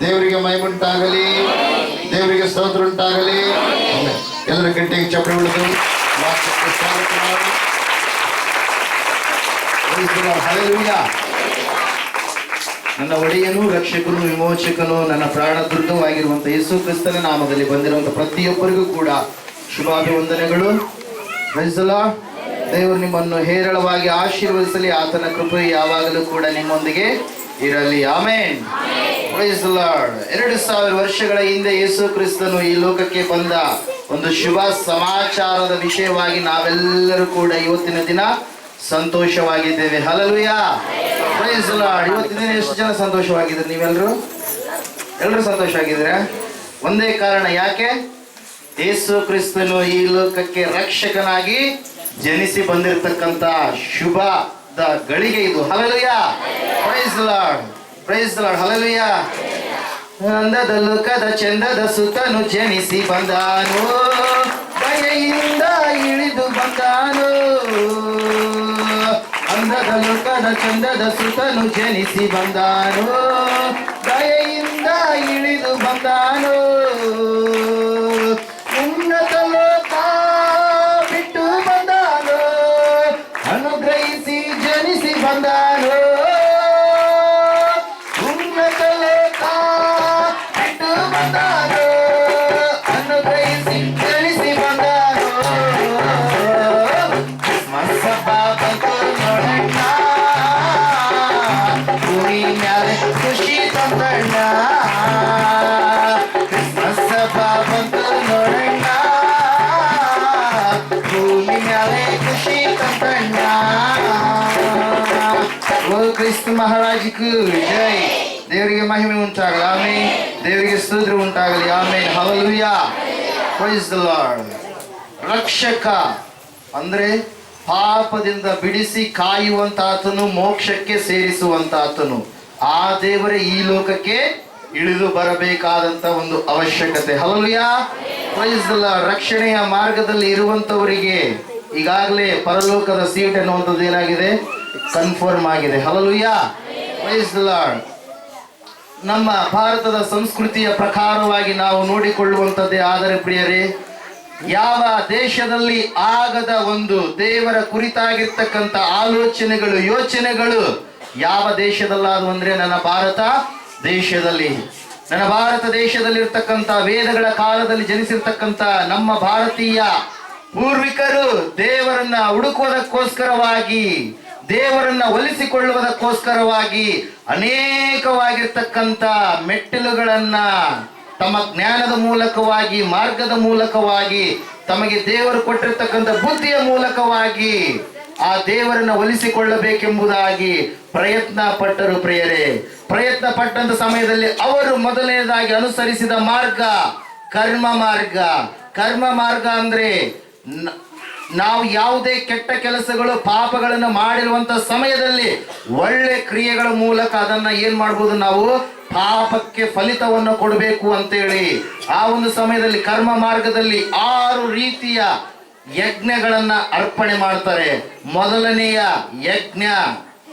ದೇವರಿಗೆ ಮೈಮುಂಟಾಗಲಿ ದೇವರಿಗೆ ಸ್ತೋತ್ರ ಉಂಟಾಗಲಿ ಎಲ್ಲರ ಗಂಟೆಗೆ ಚಪ್ಪಲಿ ಉಳಿದು. ನನ್ನ ಒಡೆಯನು ರಕ್ಷಕನು ವಿಮೋಚಕನು ನನ್ನ ಪ್ರಾಣ ದುರ್ಗವಾಗಿರುವಂತಹ ಯೇಸು ಕ್ರಿಸ್ತನ ನಾಮದಲ್ಲಿ ಬಂದಿರುವಂತಹ ಪ್ರತಿಯೊಬ್ಬರಿಗೂ ಕೂಡ ಶುಭಾಭಿವಂದನೆಗಳು. ವಂದನೆಗಳು ದೇವರು ನಿಮ್ಮನ್ನು ಹೇರಳವಾಗಿ ಆಶೀರ್ವದಿಸಲಿ. ಆತನ ಕೃಪೆ ಯಾವಾಗಲೂ ಕೂಡ ನಿಮ್ಮೊಂದಿಗೆ ಇರಲಿ. ಆಮೇನ್. ಎರಡು ಸಾವಿರ ವರ್ಷಗಳ ಹಿಂದೆ ಯೇಸು ಕ್ರಿಸ್ತನು ಈ ಲೋಕಕ್ಕೆ ಬಂದ ಒಂದು ಶುಭ ಸಮಾಚಾರದ ವಿಷಯವಾಗಿ ನಾವೆಲ್ಲರೂ ಕೂಡ ಇವತ್ತಿನ ದಿನ ಸಂತೋಷವಾಗಿದ್ದೇವೆ. ಹಲಲುಯ ಪ್ರೈಸ್ ಲಾರ್ಡ್ ಇವತ್ತಿನ ದಿನ ಎಷ್ಟು ಜನ ಸಂತೋಷವಾಗಿದ್ದಾರೆ ನೀವೆಲ್ಲರೂ ಎಲ್ಲರೂ ಆಗಿದ್ರೆ ಒಂದೇ ಕಾರಣ ಯಾಕೆ? ಯೇಸು ಕ್ರಿಸ್ತನು ಈ ಲೋಕಕ್ಕೆ ರಕ್ಷಕನಾಗಿ ಜನಿಸಿ ಬಂದಿರತಕ್ಕಂತ ಶುಭದ ಗಳಿಗೆ ಇದು. Hallelujah praise Lord praise Lord hallelujah ಅಂದದ ಲೋಕದ ಚಂದದ ಸುತನು ಜನಿಸಿ ಬಂದಾನು. ಬಯೆಯಿಂದ ಇಳಿದು ಬಂದಾನು. ಅಂದದ ಲೋಕದ ಚಂದದ ಸುತನು ಜನಿಸಿ ಬಂದಾನು. ದಯೆಯಿಂದ ಇಳಿದು ಬಂದಾನು. ಮಹಾರಾಜಕ್ಕೂ ಜೈ. ದೇವರಿಗೆ ಮಹಿಮೆ ಉಂಟಾಗಲಿ. ಆಮೇಲೆ ದೇವರಿಗೆ ಸ್ತೋತ್ರ ಉಂಟಾಗಲಿ. ಆಮೇಲೆ ಹಲಲುಯ ಪ್ರೈಸ್ ದ ಲಾರ್ಡ್ ರಕ್ಷಕ ಅಂದ್ರೆ ಪಾಪದಿಂದ ಬಿಡಿಸಿ ಕಾಯುವಂತಾತನು, ಮೋಕ್ಷಕ್ಕೆ ಸೇರಿಸುವಂತಾತನು. ಆ ದೇವರೇ ಈ ಲೋಕಕ್ಕೆ ಇಳಿದು ಬರಬೇಕಾದಂತ ಒಂದು ಅವಶ್ಯಕತೆ. ಹಲಲುಯ ಪ್ರೈಸ್ ದ ಲಾರ್ಡ್ ರಕ್ಷಣೆಯ ಮಾರ್ಗದಲ್ಲಿ ಇರುವಂತವರಿಗೆ ಈಗಾಗಲೇ ಪರಲೋಕದ ಸೀಟ್ ಅನ್ನುವಂಥದ್ದು ಏನಾಗಿದೆ? ಕನ್ಫರ್ಮ್ ಆಗಿದೆ. ಹಲಲುಯ್ಯ ನಮ್ಮ ಭಾರತದ ಸಂಸ್ಕೃತಿಯ ಪ್ರಕಾರವಾಗಿ ನಾವು ನೋಡಿಕೊಳ್ಳುವಂಥದ್ದೇ ಆದರೆ ಪ್ರಿಯರೇ, ಯಾವ ದೇಶದಲ್ಲಿ ಆಗದ ಒಂದು ದೇವರ ಕುರಿತಾಗಿರ್ತಕ್ಕಂಥ ಆಲೋಚನೆಗಳು, ಯೋಚನೆಗಳು ಯಾವ ದೇಶದಲ್ಲಾದವು ಅಂದ್ರೆ ನನ್ನ ಭಾರತ ದೇಶದಲ್ಲಿ. ನನ್ನ ಭಾರತ ದೇಶದಲ್ಲಿರ್ತಕ್ಕಂಥ ವೇದಗಳ ಕಾಲದಲ್ಲಿ ಜನಿಸಿರ್ತಕ್ಕಂಥ ನಮ್ಮ ಭಾರತೀಯ ಪೂರ್ವಿಕರು ದೇವರನ್ನ ಹುಡುಕುವುದಕ್ಕೋಸ್ಕರವಾಗಿ, ದೇವರನ್ನ ಒಲಿಸಿಕೊಳ್ಳುವುದಕ್ಕೋಸ್ಕರವಾಗಿ ಅನೇಕವಾಗಿರ್ತಕ್ಕಂಥ ಮೆಟ್ಟಿಲುಗಳನ್ನ ತಮ್ಮ ಜ್ಞಾನದ ಮೂಲಕವಾಗಿ, ಮಾರ್ಗದ ಮೂಲಕವಾಗಿ, ತಮಗೆ ದೇವರು ಕೊಟ್ಟಿರ್ತಕ್ಕಂಥ ಬುದ್ಧಿಯ ಮೂಲಕವಾಗಿ ಆ ದೇವರನ್ನ ಒಲಿಸಿಕೊಳ್ಳಬೇಕೆಂಬುದಾಗಿ ಪ್ರಯತ್ನ ಪಟ್ಟರು ಪ್ರಿಯರೇ. ಪ್ರಯತ್ನ ಪಟ್ಟಂತ ಸಮಯದಲ್ಲಿ ಅವರು ಮೊದಲನೇದಾಗಿ ಅನುಸರಿಸಿದ ಮಾರ್ಗ ಕರ್ಮ ಮಾರ್ಗ. ಕರ್ಮ ಮಾರ್ಗ ಅಂದ್ರೆ ನಾವು ಯಾವುದೇ ಕೆಟ್ಟ ಕೆಲಸಗಳು, ಪಾಪಗಳನ್ನು ಮಾಡಿರುವಂತ ಸಮಯದಲ್ಲಿ ಒಳ್ಳೆ ಕ್ರಿಯೆಗಳ ಮೂಲಕ ಅದನ್ನ ಏನ್ ಮಾಡ್ಬೋದು ನಾವು? ಪಾಪಕ್ಕೆ ಫಲಿತವನ್ನು ಕೊಡಬೇಕು ಅಂತೇಳಿ. ಆ ಒಂದು ಸಮಯದಲ್ಲಿ, ಕರ್ಮ ಮಾರ್ಗದಲ್ಲಿ ಆರು ರೀತಿಯ ಯಜ್ಞಗಳನ್ನ ಅರ್ಪಣೆ ಮಾಡ್ತಾರೆ. ಮೊದಲನೆಯ ಯಜ್ಞ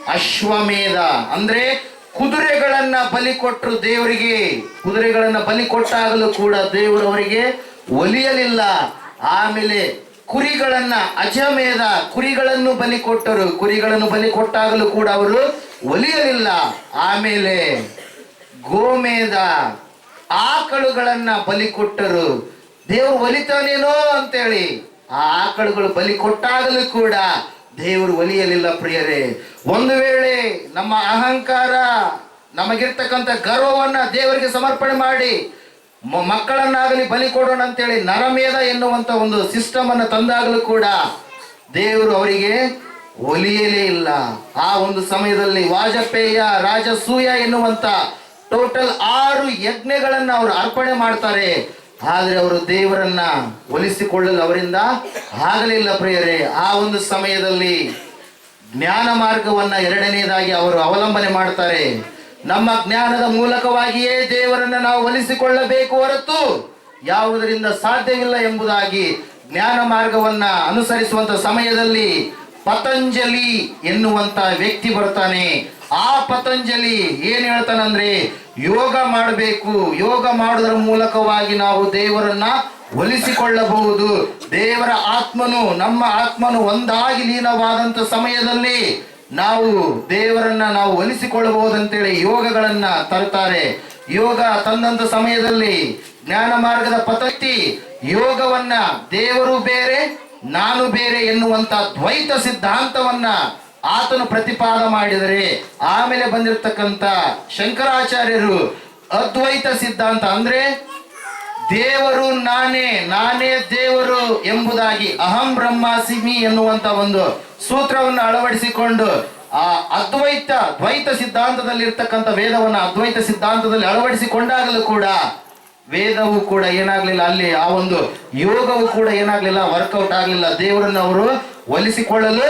ಅಶ್ವಮೇಧ. ಅಂದ್ರೆ ಕುದುರೆಗಳನ್ನ ಬಲಿ ಕೊಟ್ಟರು ದೇವರಿಗೆ. ಕುದುರೆಗಳನ್ನ ಬಲಿ ಕೊಟ್ಟಾಗಲೂ ಕೂಡ ದೇವರು ಅವರಿಗೆ ಒಲಿಯಲಿಲ್ಲ. ಆಮೇಲೆ ಕುರಿಗಳನ್ನ ಅಜಮೇದ ಕುರಿಗಳನ್ನು ಬಲಿ ಕೊಟ್ಟರು. ಕುರಿಗಳನ್ನು ಬಲಿ ಕೊಟ್ಟಾಗಲೂ ಕೂಡ ಅವರು ಒಲಿಯಲಿಲ್ಲ. ಆಮೇಲೆ ಗೋಮೇದ ಆಕಳುಗಳನ್ನ ಬಲಿ ಕೊಟ್ಟರು. ದೇವರು ಒಲಿತಾನೇನೋ ಅಂತೇಳಿ ಆ ಆಕಳುಗಳು ಬಲಿ ಕೊಟ್ಟಾಗಲೂ ಕೂಡ ದೇವರು ಒಲಿಯಲಿಲ್ಲ ಪ್ರಿಯರೇ. ಒಂದು ವೇಳೆ ನಮ್ಮ ಅಹಂಕಾರ ನಮಗಿರ್ತಕ್ಕಂಥ ಗರ್ವವನ್ನ ದೇವರಿಗೆ ಸಮರ್ಪಣೆ ಮಾಡಿ ಮಕ್ಕಳನ್ನಾಗಲಿ ಬಲಿ ಕೊಡೋಣ ಅಂತೇಳಿ ನರಮೇಧ ಎನ್ನುವಂತ ಒಂದು ಸಿಸ್ಟಮ್ ಅನ್ನು ತಂದಾಗಲೂ ಕೂಡ ದೇವರು ಅವರಿಗೆ ಒಲಿಯಲೇ ಇಲ್ಲ. ಆ ಒಂದು ಸಮಯದಲ್ಲಿ ವಾಜಪೇಯ, ರಾಜಸೂಯ ಎನ್ನುವಂತ ಟೋಟಲ್ ಆರು ಯಜ್ಞಗಳನ್ನ ಅವರು ಅರ್ಪಣೆ ಮಾಡ್ತಾರೆ. ಆದ್ರೆ ಅವರು ದೇವರನ್ನ ಒಲಿಸಿಕೊಳ್ಳಲು ಅವರಿಂದ ಆಗಲಿಲ್ಲ ಪ್ರಿಯರೇ. ಆ ಒಂದು ಸಮಯದಲ್ಲಿ ಜ್ಞಾನ ಮಾರ್ಗವನ್ನ ಎರಡನೇದಾಗಿ ಅವರು ಅವಲಂಬನೆ ಮಾಡ್ತಾರೆ. ನಮ್ಮ ಜ್ಞಾನದ ಮೂಲಕವಾಗಿಯೇ ದೇವರನ್ನ ನಾವು ಒಲಿಸಿಕೊಳ್ಳಬೇಕು ಹೊರತು ಯಾವುದರಿಂದ ಸಾಧ್ಯವಿಲ್ಲ ಎಂಬುದಾಗಿ ಜ್ಞಾನ ಮಾರ್ಗವನ್ನ ಅನುಸರಿಸುವಂತ ಸಮಯದಲ್ಲಿ ಪತಂಜಲಿ ಎನ್ನುವಂತ ವ್ಯಕ್ತಿ ಬರ್ತಾನೆ. ಆ ಪತಂಜಲಿ ಏನ್ ಹೇಳ್ತಾನಂದ್ರೆ ಯೋಗ ಮಾಡಬೇಕು. ಯೋಗ ಮಾಡುವುದರ ಮೂಲಕವಾಗಿ ನಾವು ದೇವರನ್ನ ಒಲಿಸಿಕೊಳ್ಳಬಹುದು. ದೇವರ ಆತ್ಮನು ನಮ್ಮ ಆತ್ಮನು ಒಂದಾಗಿ ಲೀನವಾದಂತ ಸಮಯದಲ್ಲಿ ನಾವು ದೇವರನ್ನ ನಾವು ಒಲಿಸಿಕೊಳ್ಳಬಹುದಂತೇಳಿ ಯೋಗಗಳನ್ನ ತರುತ್ತಾರೆ. ಯೋಗ ತಂದಂತ ಸಮಯದಲ್ಲಿ ಜ್ಞಾನ ಮಾರ್ಗದ ಪದ್ಧತಿ ಯೋಗವನ್ನ ದೇವರು ಬೇರೆ, ನಾನು ಬೇರೆ ಎನ್ನುವಂತ ದ್ವೈತ ಸಿದ್ಧಾಂತವನ್ನ ಆತನು ಪ್ರತಿಪಾದ ಮಾಡಿದರೆ, ಆಮೇಲೆ ಬಂದಿರತಕ್ಕಂತ ಶಂಕರಾಚಾರ್ಯರು ಅದ್ವೈತ ಸಿದ್ಧಾಂತ ಅಂದ್ರೆ ದೇವರು ನಾನೇ ನಾನೇ ದೇವರು ಎಂಬುದಾಗಿ ಅಹಂ ಬ್ರಹ್ಮಾಸಿಮಿ ಎನ್ನುವಂತ ಒಂದು ಸೂತ್ರವನ್ನು ಅಳವಡಿಸಿಕೊಂಡು ಆ ಅದ್ವೈತ, ದ್ವೈತ ಸಿದ್ಧಾಂತದಲ್ಲಿ ಇರ್ತಕ್ಕಂಥ ವೇದವನ್ನು ಅದ್ವೈತ ಸಿದ್ಧಾಂತದಲ್ಲಿ ಅಳವಡಿಸಿಕೊಂಡಾಗಲೂ ಕೂಡ ವೇದವು ಕೂಡ ಏನಾಗಲಿಲ್ಲ, ಅಲ್ಲಿ ಆ ಒಂದು ಯೋಗವು ಕೂಡ ಏನಾಗಲಿಲ್ಲ ವರ್ಕೌಟ್ ಆಗಲಿಲ್ಲ, ದೇವರನ್ನು ಅವರು ಒಲಿಸಿಕೊಳ್ಳಲು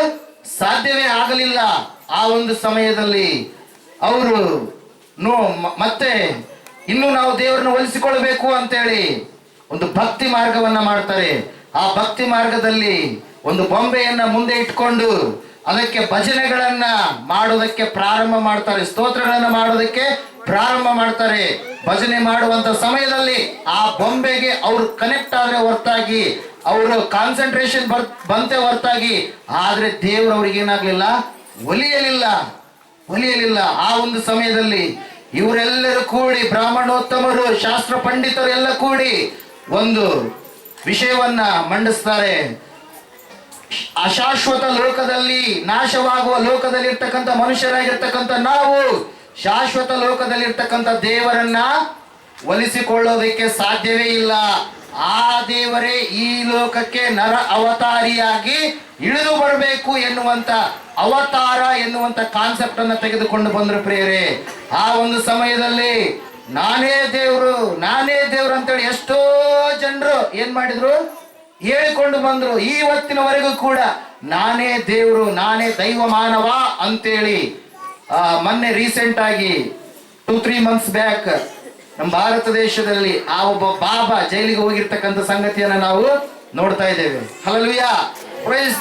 ಸಾಧ್ಯವೇ ಆಗಲಿಲ್ಲ. ಆ ಒಂದು ಸಮಯದಲ್ಲಿ ಅವರು, ನೋ ಮತ್ತೆ ಇನ್ನು ನಾವು ದೇವರನ್ನು ಒಲಿಸಿಕೊಳ್ಳಬೇಕು ಅಂತೇಳಿ ಒಂದು ಭಕ್ತಿ ಮಾರ್ಗವನ್ನ ಮಾಡ್ತಾರೆ. ಆ ಭಕ್ತಿ ಮಾರ್ಗದಲ್ಲಿ ಒಂದು ಬೊಂಬೆಯನ್ನ ಮುಂದೆ ಇಟ್ಕೊಂಡು ಅದಕ್ಕೆ ಭಜನೆಗಳನ್ನ ಮಾಡೋದಕ್ಕೆ ಪ್ರಾರಂಭ ಮಾಡ್ತಾರೆ, ಸ್ತೋತ್ರಗಳನ್ನ ಮಾಡೋದಕ್ಕೆ ಪ್ರಾರಂಭ ಮಾಡ್ತಾರೆ. ಭಜನೆ ಮಾಡುವಂತ ಸಮಯದಲ್ಲಿ ಆ ಬೊಂಬೆಗೆ ಅವರು ಕನೆಕ್ಟ್ ಆದ್ರೆ ಹೊರತಾಗಿ, ಅವರು ಕಾನ್ಸಂಟ್ರೇಷನ್ ಬರ್, ಬಂತೆ ಹೊರತಾಗಿ, ಆದ್ರೆ ದೇವರು ಅವ್ರಿಗೆ ಏನಾಗ್ಲಿಲ್ಲ? ಒಲಿಯಲಿಲ್ಲ ಒಲಿಯಲಿಲ್ಲ. ಆ ಒಂದು ಸಮಯದಲ್ಲಿ ಇವರೆಲ್ಲರೂ ಕೂಡಿ, ಬ್ರಾಹ್ಮಣೋತ್ತಮರು, ಶಾಸ್ತ್ರ ಪಂಡಿತರು ಎಲ್ಲ ಕೂಡಿ ಒಂದು ವಿಷಯವನ್ನ ಮಂಡಿಸ್ತಾರೆ. ಅಶಾಶ್ವತ ಲೋಕದಲ್ಲಿ ನಾಶವಾಗುವ ಲೋಕದಲ್ಲಿ ಇರ್ತಕ್ಕಂಥ ಮನುಷ್ಯರಾಗಿರ್ತಕ್ಕಂಥ ನಾವು ಶಾಶ್ವತ ಲೋಕದಲ್ಲಿ ಇರ್ತಕ್ಕಂಥ ದೇವರನ್ನ ಒಲಿಸಿಕೊಳ್ಳೋದಕ್ಕೆ ಸಾಧ್ಯವೇ ಇಲ್ಲ. ಆ ದೇವರೇ ಈ ಲೋಕಕ್ಕೆ ನರ ಅವತಾರಿಯಾಗಿ ಇಳಿದು ಬರಬೇಕು ಎನ್ನುವಂತ ಅವತಾರ ಎನ್ನುವಂತ ಕಾನ್ಸೆಪ್ಟ್ ಅನ್ನ ತೆಗೆದುಕೊಂಡು ಬಂದ್ರು ಪ್ರಿಯರೇ. ಆ ಒಂದು ಸಮಯದಲ್ಲಿ ನಾನೇ ದೇವರು, ನಾನೇ ದೇವ್ರು ಅಂತೇಳಿ ಎಷ್ಟೋ ಜನರು ಏನ್ ಮಾಡಿದ್ರು? ಹೇಳಿಕೊಂಡು ಬಂದ್ರು ಇವತ್ತಿನವರೆಗೂ ಕೂಡ ನಾನೇ ದೇವರು, ನಾನೇ ದೈವ ಮಾನವ ಅಂತೇಳಿ ಮೊನ್ನೆ ರೀಸೆಂಟ್ ಆಗಿ ಟೂ ತ್ರೀ ಮಂತ್ಸ್ ಬ್ಯಾಕ್ ನಮ್ಮ ಭಾರತ ದೇಶದಲ್ಲಿ ಆ ಒಬ್ಬ ಬಾಬಾ ಜೈಲಿಗೆ ಹೋಗಿರ್ತಕ್ಕಂಥ ಸಂಗತಿಯನ್ನ ನಾವು ನೋಡ್ತಾ ಇದ್ದೇವೆ. ಹಲಲ್ವಿಯಾ ಪ್ರೈಸ್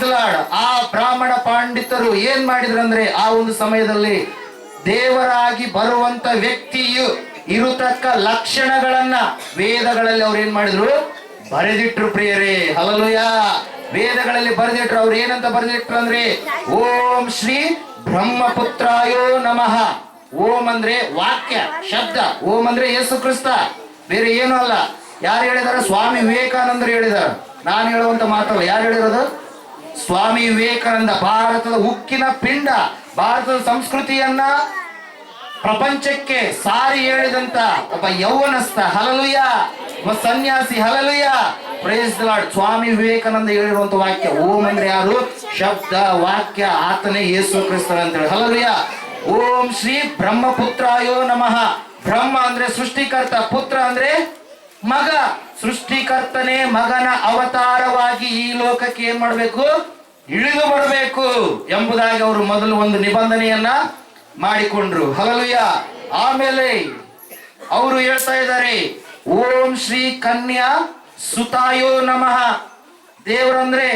ಆ ಬ್ರಾಹ್ಮಣ ಪಂಡಿತರು ಏನ್ ಮಾಡಿದ್ರಂದ್ರೆ ಆ ಒಂದು ಸಮಯದಲ್ಲಿ ದೇವರಾಗಿ ಬರುವಂತ ವ್ಯಕ್ತಿಯು ಇರತಕ್ಕ ಲಕ್ಷಣಗಳನ್ನ ವೇದಗಳಲ್ಲಿ ಅವ್ರು ಏನ್ ಮಾಡಿದ್ರು? ಬರೆದಿಟ್ರು ಪ್ರಿಯರೇ ಹಲಲುಯ ವೇದಗಳಲ್ಲಿ ಬರೆದಿಟ್ರು, ಅವ್ರು ಏನಂತ ಬರೆದಿಟ್ರು ಅಂದ್ರೆ, ಓಂ ಶ್ರೀ ಬ್ರಹ್ಮಪುತ್ರಾಯೋ ನಮಃ. ಓಂ ಅಂದ್ರೆ ವಾಕ್ಯ, ಶಬ್ದ. ಓಂ ಅಂದ್ರೆ ಯೇಸು ಕ್ರಿಸ್ತ. ಬೇರೆ ಏನೂ ಅಲ್ಲ. ಯಾರು ಹೇಳಿದಾರ? ಸ್ವಾಮಿ ವಿವೇಕಾನಂದರು ಹೇಳಿದಾರ. ನಾನು ಹೇಳುವಂತ ಮಾತಲ್ಲ, ಯಾರು ಹೇಳಿರೋದು? ಸ್ವಾಮಿ ವಿವೇಕಾನಂದ, ಭಾರತದ ಉಕ್ಕಿನ ಪಿಂಡ. ಭಾರತದ ಸಂಸ್ಕೃತಿಯನ್ನ ಪ್ರಪಂಚಕ್ಕೆ ಸಾರಿ ಹೇಳಿದಂತ ಒಬ್ಬ ಯೌವನಸ್ಥ ಹಲಲುಯ ಒಬ್ಬ ಸನ್ಯಾಸಿ hallelujah praise Lord Swami Vivekananda ಹೇಳಿರುವಂತ ವಾಕ್ಯ, ಓಂ ಅಂದ್ರೆ ಯಾರು? ಶಬ್ದ, ವಾಕ್ಯ, ಆತನೇ ಯೇಸು ಕ್ರಿಸ್ತನ ಅಂತೇಳಿ. ಹಲಲುಯ ಓಂ ಶ್ರೀ ಬ್ರಹ್ಮಪುತ್ರಾಯೋ ನಮಃ. ಬ್ರಹ್ಮ ಅಂದ್ರೆ ಸೃಷ್ಟಿಕರ್ತ, ಪುತ್ರ ಅಂದ್ರೆ ಮಗ. ಸೃಷ್ಟಿಕರ್ತನೇ ಮಗನ ಅವತಾರವಾಗಿ ಈ ಲೋಕಕ್ಕೆ ಏನ್ ಮಾಡ್ಬೇಕು? ಇಳಿದು ಬರಬೇಕು ಎಂಬುದಾಗಿ ಅವರು ಮೊದಲು ಒಂದು ನಿಬಂಧನೆಯನ್ನ ಮಾಡಿಕೊಂಡ್ರು. ಹಲಲುಯ ಆಮೇಲೆ ಅವರು ಹೇಳ್ತಾ ಇದ್ದಾರೆ, ಓಂ ಶ್ರೀ ಕನ್ಯಾ ಸುತಾಯೋ ನಮಃ. ದೇವರಂದ್ರೆ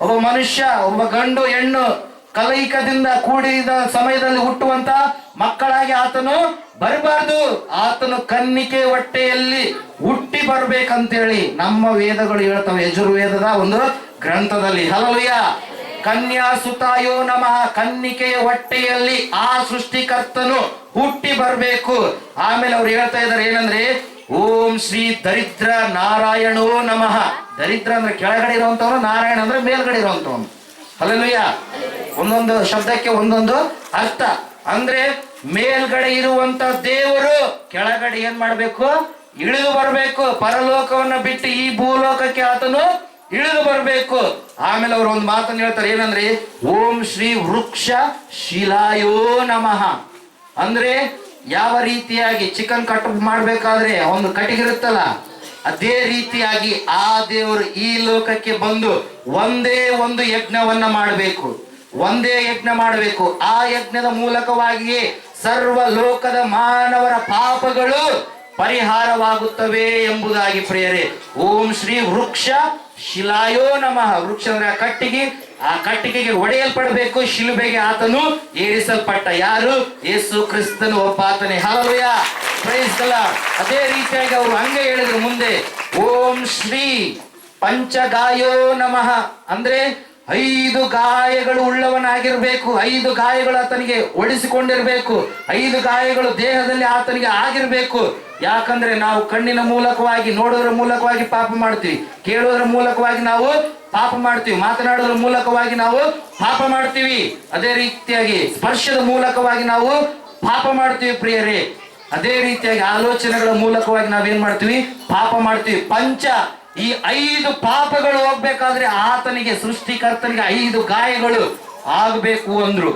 ಒಬ್ಬ ಮನುಷ್ಯ, ಒಬ್ಬ ಗಂಡು, ಹೆಣ್ಣು, ಕಲೈಕದಿಂದ ಕೂಡಿದ ಸಮಯದಲ್ಲಿ ಹುಟ್ಟುವಂತ ಮಕ್ಕಳಾಗಿ ಆತನು ಬರಬಾರ್ದು. ಆತನು ಕನ್ನಿಕೆ ಹೊಟ್ಟೆಯಲ್ಲಿ ಹುಟ್ಟಿ ಬರ್ಬೇಕಂತೇಳಿ ನಮ್ಮ ವೇದಗಳು ಹೇಳ್ತವೆ. ಯಜುರ್ವೇದದ ಒಂದು ಗ್ರಂಥದಲ್ಲಿ. ಹಲಲುಯ ಕನ್ಯಾ ಸುತಾಯೋ ನಮಃ. ಕನ್ನಿಕೆಯ ಹೊಟ್ಟೆಯಲ್ಲಿ ಆ ಸೃಷ್ಟಿಕರ್ತನು ಹುಟ್ಟಿ ಬರಬೇಕು. ಆಮೇಲೆ ಅವ್ರು ಹೇಳ್ತಾ ಇದ್ದಾರೆ ಏನಂದ್ರೆ, ಓಂ ಶ್ರೀ ದರಿದ್ರ ನಾರಾಯಣೋ ನಮಃ. ದರಿದ್ರ ಅಂದ್ರೆ ಕೆಳಗಡೆ ಇರುವಂತವನು ನಾರಾಯಣ ಅಂದ್ರೆ ಮೇಲ್ಗಡೆ ಇರುವಂತವನು ಅಲ್ಲೂಯ್ಯ ಒಂದೊಂದು ಶಬ್ದಕ್ಕೆ ಒಂದೊಂದು ಅರ್ಥ. ಅಂದ್ರೆ ಮೇಲ್ಗಡೆ ಇರುವಂತ ದೇವರು ಕೆಳಗಡೆ ಏನ್ ಮಾಡ್ಬೇಕು? ಇಳಿದು ಬರಬೇಕು. ಪರಲೋಕವನ್ನ ಬಿಟ್ಟು ಈ ಭೂಲೋಕಕ್ಕೆ ಆತನು ಇಳಿದು ಬರಬೇಕು. ಆಮೇಲೆ ಅವರು ಒಂದು ಮಾತನ್ನು ಹೇಳ್ತಾರೆ, ಏನಂದ್ರೆ, ಓಂ ಶ್ರೀ ವೃಕ್ಷ ಶಿಲಾಯೋ ನಮಃ. ಅಂದ್ರೆ, ಯಾವ ರೀತಿಯಾಗಿ ಚಿಕನ್ ಕಟ್ ಮಾಡ್ಬೇಕಾದ್ರೆ ಒಂದು ಕಟ್ಟಿಗಿರುತ್ತಲ್ಲ ಅದೇ ರೀತಿಯಾಗಿ ಆ ದೇವರು ಈ ಲೋಕಕ್ಕೆ ಬಂದು ಒಂದೇ ಒಂದು ಯಜ್ಞವನ್ನ ಮಾಡಬೇಕು. ಒಂದೇ ಯಜ್ಞ ಮಾಡಬೇಕು. ಆ ಯಜ್ಞದ ಮೂಲಕವಾಗಿಯೇ ಸರ್ವ ಲೋಕದ ಮಾನವರ ಪಾಪಗಳು ಪರಿಹಾರವಾಗುತ್ತವೆ ಎಂಬುದಾಗಿ ಪ್ರೇರೆ ಓಂ ಶ್ರೀ ವೃಕ್ಷ ಶಿಲಾಯೋ ನಮಃ. ವೃಕ್ಷ ಅಂದ್ರೆ ಆ ಕಟ್ಟಿಗೆ, ಆ ಕಟ್ಟಿಗೆಗೆ ಒಡೆಯಲ್ಪಡಬೇಕು. ಶಿಲುಬೆಗೆ ಆತನು ಏರಿಸಲ್ಪಟ್ಟ ಯಾರು? ಯೇಸು ಕ್ರಿಸ್ತನು ಒಬ್ಬ ಆತನೇ ಹಲವಯ್ಯ ದ ಅದೇ ರೀತಿಯಾಗಿ ಅವರು ಹಂಗೆ ಹೇಳಿದ್ರು ಮುಂದೆ, ಓಂ ಶ್ರೀ ಪಂಚಗಾಯೋ ನಮಃ. ಅಂದ್ರೆ ಐದು ಗಾಯಗಳು ಉಳ್ಳವನಾಗಿರ್ಬೇಕು. ಐದು ಗಾಯಗಳು ಆತನಿಗೆ ಒಡಿಸಿಕೊಂಡಿರ್ಬೇಕು. ಐದು ಗಾಯಗಳು ದೇಹದಲ್ಲಿ ಆತನಿಗೆ ಆಗಿರ್ಬೇಕು. ಯಾಕಂದ್ರೆ ನಾವು ಕಣ್ಣಿನ ಮೂಲಕವಾಗಿ, ನೋಡೋದ್ರ ಮೂಲಕವಾಗಿ ಪಾಪ ಮಾಡ್ತೀವಿ. ಕೇಳೋದ್ರ ಮೂಲಕವಾಗಿ ನಾವು ಪಾಪ ಮಾಡ್ತೀವಿ. ಮಾತನಾಡೋದ್ರ ಮೂಲಕವಾಗಿ ನಾವು ಪಾಪ ಮಾಡ್ತೀವಿ. ಅದೇ ರೀತಿಯಾಗಿ ಸ್ಪರ್ಶದ ಮೂಲಕವಾಗಿ ನಾವು ಪಾಪ ಮಾಡ್ತೀವಿ ಪ್ರಿಯರೇ. ಅದೇ ರೀತಿಯಾಗಿ ಆಲೋಚನೆಗಳ ಮೂಲಕವಾಗಿ ನಾವೇನ್ ಮಾಡ್ತೀವಿ? ಪಾಪ ಮಾಡ್ತೀವಿ. ಪಂಚ ಈ ಐದು ಪಾಪಗಳು ಹೋಗ್ಬೇಕಾದ್ರೆ ಆತನಿಗೆ, ಸೃಷ್ಟಿಕರ್ತನಿಗೆ ಐದು ಗಾಯಗಳು ಆಗಬೇಕು ಅಂದ್ರು.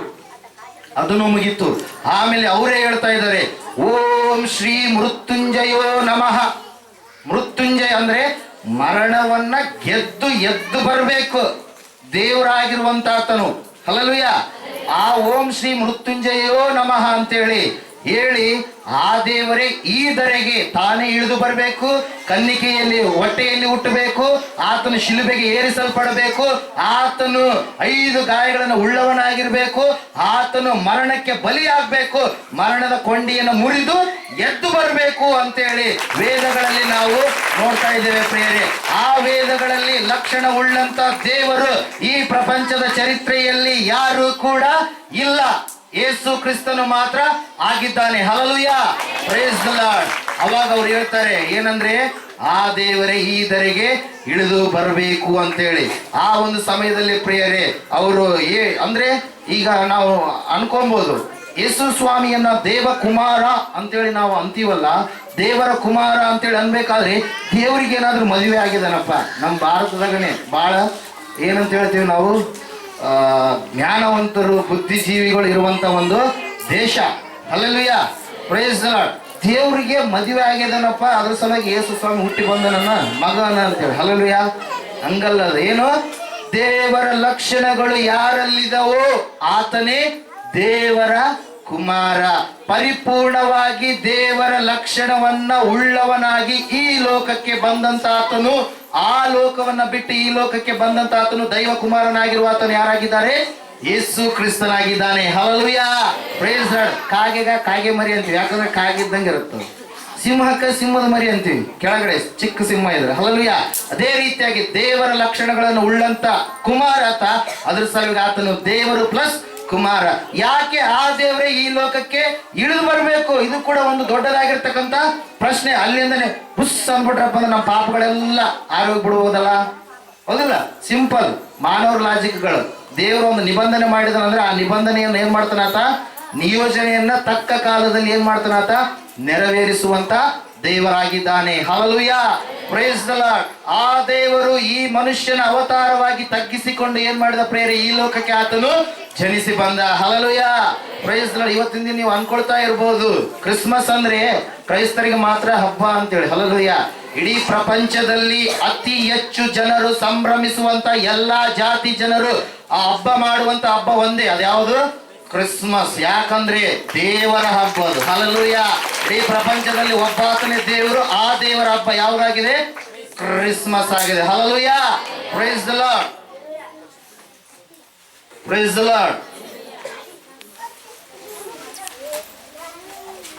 ಅದನ್ನು ಮುಗೀತು. ಆಮೇಲೆ ಅವರೇ ಹೇಳ್ತಾ ಇದ್ದಾರೆ, ಓಂ ಶ್ರೀ ಮೃತ್ಯುಂಜಯೋ ನಮಃ. ಮೃತ್ಯುಂಜಯ ಅಂದ್ರೆ ಮರಣವನ್ನ ಗೆದ್ದು ಎದ್ದು ಬರಬೇಕು. ದೇವರಾಗಿರುವಂತಾತನು. ಹಲಲುಯ ಆ ಓಂ ಶ್ರೀ ಮೃತ್ಯುಂಜಯೋ ನಮಃ ಅಂತೇಳಿ ಹೇಳಿ, ಆ ದೇವರೇ ಈ ದರೆಗೆ ತಾನೇ ಇಳಿದು ಬರಬೇಕು, ಕನ್ನಿಕೆಯಲ್ಲಿ ಹೊಟ್ಟೆಯಲ್ಲಿ ಹುಟ್ಟಬೇಕು, ಆತನು ಶಿಲುಬೆಗೆ ಏರಿಸಲ್ಪಡಬೇಕು, ಆತನು ಐದು ಗಾಯಗಳನ್ನು ಉಳ್ಳವನಾಗಿರಬೇಕು, ಆತನು ಮರಣಕ್ಕೆ ಬಲಿಯಾಗಬೇಕು, ಮರಣದ ಕೊಂಡಿಯನ್ನು ಮುರಿದು ಎದ್ದು ಬರಬೇಕು ಅಂತೇಳಿ ವೇದಗಳಲ್ಲಿ ನಾವು ನೋಡ್ತಾ ಇದ್ದೇವೆ ಪ್ರೇರೇ ಆ ವೇದಗಳಲ್ಲಿ ಲಕ್ಷಣ ಉಳ್ಳಂತ ದೇವರು ಈ ಪ್ರಪಂಚದ ಚರಿತ್ರೆಯಲ್ಲಿ ಯಾರು ಕೂಡ ಇಲ್ಲ. ಯೇಸು ಕ್ರಿಸ್ತನು ಮಾತ್ರ ಆಗಿದ್ದಾನೆ. ಹಲಲುಯ ಪ್ರೇಸ್ ದ ಲಾರ್ಡ್ ಅವಾಗ ಅವ್ರು ಹೇಳ್ತಾರೆ, ಏನಂದ್ರೆ, ಆ ದೇವರೇ ಈ ದರೆಗೆ ಇಳಿದು ಬರಬೇಕು ಅಂತೇಳಿ. ಆ ಒಂದು ಸಮಯದಲ್ಲಿ ಪ್ರಿಯರೇ, ಅವರು ಏ, ಅಂದ್ರೆ ಈಗ ನಾವು ಅನ್ಕೊಬಹುದು ಯೇಸು ಸ್ವಾಮಿಯನ್ನ ದೇವ ಕುಮಾರ ಅಂತೇಳಿ ನಾವು ಅಂತೀವಲ್ಲ, ದೇವರ ಕುಮಾರ ಅಂತೇಳಿ ಅನ್ಬೇಕಾದ್ರೆ ದೇವರಿಗೆ ಏನಾದ್ರೂ ಮದುವೆ ಆಗಿದಾನಪ್ಪ ನಮ್ಮ ಭಾರತದಾಗನೆ ಬಹಳ ಏನಂತ ಹೇಳ್ತೀವಿ ನಾವು? ಜ್ಞಾನವಂತರು, ಬುದ್ಧಿಜೀವಿಗಳು ಇರುವಂತ ಒಂದು ದೇಶ. ಅಲ್ಲಲ್ವಿಯ ಪ್ರೈಸ್ ದೇವರಿಗೆ ಮದುವೆ ಆಗ್ಯದನಪ್ಪ, ಅದ್ರ ಸಲುವಾಗಿ ಯೇಸು ಸ್ವಾಮಿ ಹುಟ್ಟಿ ಬಂದನನ್ನ ಮಗನ ಅಂತೇಳಿ. ಹಲಲುಯ ಹಂಗಲ್ಲ ಅದು ಏನು? ದೇವರ ಲಕ್ಷಣಗಳು ಯಾರಲ್ಲಿದವೋ ಆತನೇ ದೇವರ ಕುಮಾರ, ಪರಿಪೂರ್ಣವಾಗಿ ದೇವರ ಲಕ್ಷಣವನ್ನ ಉಳ್ಳವನಾಗಿ ಈ ಲೋಕಕ್ಕೆ ಬಂದಂತಾತನು, ಆ ಲೋಕವನ್ನ ಬಿಟ್ಟು ಈ ಲೋಕಕ್ಕೆ ಬಂದಂತಾತನು ದೈವ ಕುಮಾರನಾಗಿರುವ ಆತನು ಯಾರಾಗಿದ್ದಾರೆ? ಯೇಸು ಕ್ರಿಸ್ತನಾಗಿದ್ದಾನೆ. ಹಲಲುಯ ಪ್ರೇಸ್ ಕಾಗೆಗ ಕಾಗೆ ಮರಿ ಅಂತೀವಿ. ಯಾಕಂದ್ರೆ ಕಾಗಿದ್ದಂಗೆ ಇರುತ್ತೆ ಸಿಂಹಕ್ಕ ಸಿಂಹದ ಮರಿ ಅಂತೀವಿ. ಕೆಳಗಡೆ ಚಿಕ್ಕ ಸಿಂಹ ಇದ್ರೆ. ಹಲಲುಯ ಅದೇ ರೀತಿಯಾಗಿ ದೇವರ ಲಕ್ಷಣಗಳನ್ನು ಉಳ್ಳಂತ ಕುಮಾರ ಆತ. ಅದ್ರ ಸಲುವಾಗಿ ಆತನು ದೇವರು ಪ್ಲಸ್ ಕುಮಾರ, ಯಾಕೆ ಆ ದೇವರೇ ಈ ಲೋಕಕ್ಕೆ ಇಳಿದು ಬರಬೇಕು? ಇದು ಕೂಡ ಒಂದು ದೊಡ್ಡದಾಗಿರ್ತಕ್ಕಂತ ಪ್ರಶ್ನೆ. ಅಲ್ಲಿಂದನೇ ಹುಸ್ ಅಂದ್ಬಿಟ್ರಪ್ಪ ಅಂದ್ರೆ ನಮ್ಮ ಪಾಪಗಳೆಲ್ಲ ಆರೋಗ್ಯ ಬಿಡುವುದಲ್ಲ? ಹೌದಿಲ್ಲ? ಸಿಂಪಲ್ ಮಾನವರ ಲಾಜಿಕ್ಗಳು ದೇವರು ಒಂದು ನಿಬಂಧನೆ ಮಾಡಿದನಂದ್ರೆ ಆ ನಿಬಂಧನೆಯನ್ನು ಏನ್ ಮಾಡ್ತಾನಾತ? ನಿಯೋಜನೆಯನ್ನ ತಕ್ಕ ಕಾಲದಲ್ಲಿ ಏನ್ ಮಾಡ್ತಾನಾತ? ನೆರವೇರಿಸುವಂತ ದೇವರಾಗಿದ್ದಾನೆ. ಹಲಲುಯ ಪ್ರೇಸ್ ಆ ದೇವರು ಈ ಮನುಷ್ಯನ ಅವತಾರವಾಗಿ ತಗ್ಗಿಸಿಕೊಂಡು ಏನ್ ಮಾಡಿದ ಪ್ರೇರೆ? ಈ ಲೋಕಕ್ಕೆ ಆತನು ಜನಿಸಿ ಬಂದ. ಹಲಲುಯ ಪ್ರೈಸ್ ಇವತ್ತಿನ ದಿನ ನೀವು ಅನ್ಕೊಳ್ತಾ ಇರ್ಬೋದು. ಕ್ರಿಸ್ಮಸ್ ಅಂದ್ರೆ ಕ್ರೈಸ್ತರಿಗೆ ಮಾತ್ರ ಹಬ್ಬ ಅಂತೇಳಿ. ಹಲಲುಯ ಇಡೀ ಪ್ರಪಂಚದಲ್ಲಿ ಅತಿ ಹೆಚ್ಚು ಜನರು ಸಂಭ್ರಮಿಸುವಂತ ಎಲ್ಲಾ ಜಾತಿ ಜನರು ಆ ಹಬ್ಬ ಮಾಡುವಂತ ಹಬ್ಬ ಒಂದೇ. ಅದ್ಯಾವುದು? ಕ್ರಿಸ್ಮಸ್, ಯಾಕಂದ್ರೆ ದೇವರ ಹಬ್ಬ ಅದು. ಹಲಲುಯ ಈ ಪ್ರಪಂಚದಲ್ಲಿ ಒಬ್ಬಾತನೇ ದೇವರು, ಆ ದೇವರ ಹಬ್ಬ ಯಾವ್ದಾಗಿದೆ? ಕ್ರಿಸ್ಮಸ್ ಆಗಿದೆ. Hallelujah praise Lord praise Lord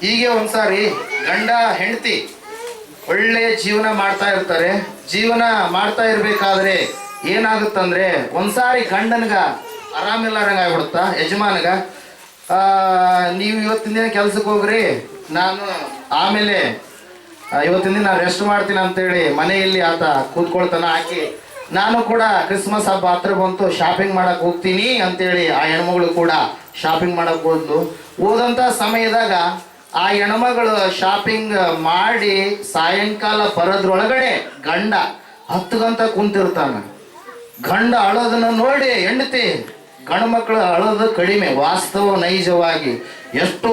ಹೀಗೆ ಒಂದ್ಸಾರಿ ಗಂಡ, ಹೆಂಡತಿ ಒಳ್ಳೆ ಜೀವನ ಮಾಡ್ತಾ ಇರ್ತಾರೆ. ಜೀವನ ಮಾಡ್ತಾ ಇರ್ಬೇಕಾದ್ರೆ ಏನಾಗುತ್ತಂದ್ರೆ, ಒಂದ್ಸಾರಿ ಗಂಡನ್ಗ ಆರಾಮಿಲ್ಲಾರಂಗ ಆಗ್ಬಿಡುತ್ತಾ? ಯಜಮಾನಗ ನೀವು ಇವತ್ತಿನ ದಿನ ಕೆಲ್ಸಕ್ಕೆ ಹೋಗ್ರಿ. ನಾನು ಆಮೇಲೆ ಇವತ್ತಿನ ದಿನ ರೆಸ್ಟ್ ಮಾಡ್ತೀನಿ ಅಂತೇಳಿ ಮನೆಯಲ್ಲಿ ಆತ ಕೂತ್ಕೊಳ್ತಾನ. ಹಾಕಿ ನಾನು ಕೂಡ ಕ್ರಿಸ್ಮಸ್ ಹಬ್ಬ ಹತ್ರ ಬಂತು ಶಾಪಿಂಗ್ ಮಾಡಕ್ ಹೋಗ್ತೀನಿ ಅಂತೇಳಿ ಆ ಹೆಣ್ಮಗಳು ಕೂಡ ಶಾಪಿಂಗ್ ಮಾಡಕ್ ಹೋದ್ಲು. ಹೋದಂತ ಸಮಯದಾಗ ಆ ಹೆಣ್ಮಗಳು ಶಾಪಿಂಗ್ ಮಾಡಿ ಸಾಯಂಕಾಲ ಬರೋದ್ರೊಳಗಡೆ ಗಂಡ ಹತ್ತು ಗಂಟ ಕುಂತಿರ್ತಾನ. ಗಂಡ ಅಳೋದನ್ನ ನೋಡಿ ಹೆಂಡತಿ ಗಂಡು ಅಳದು ಅಳೋದು ಕಡಿಮೆ, ವಾಸ್ತವ ನೈಜವಾಗಿ. ಎಷ್ಟೋ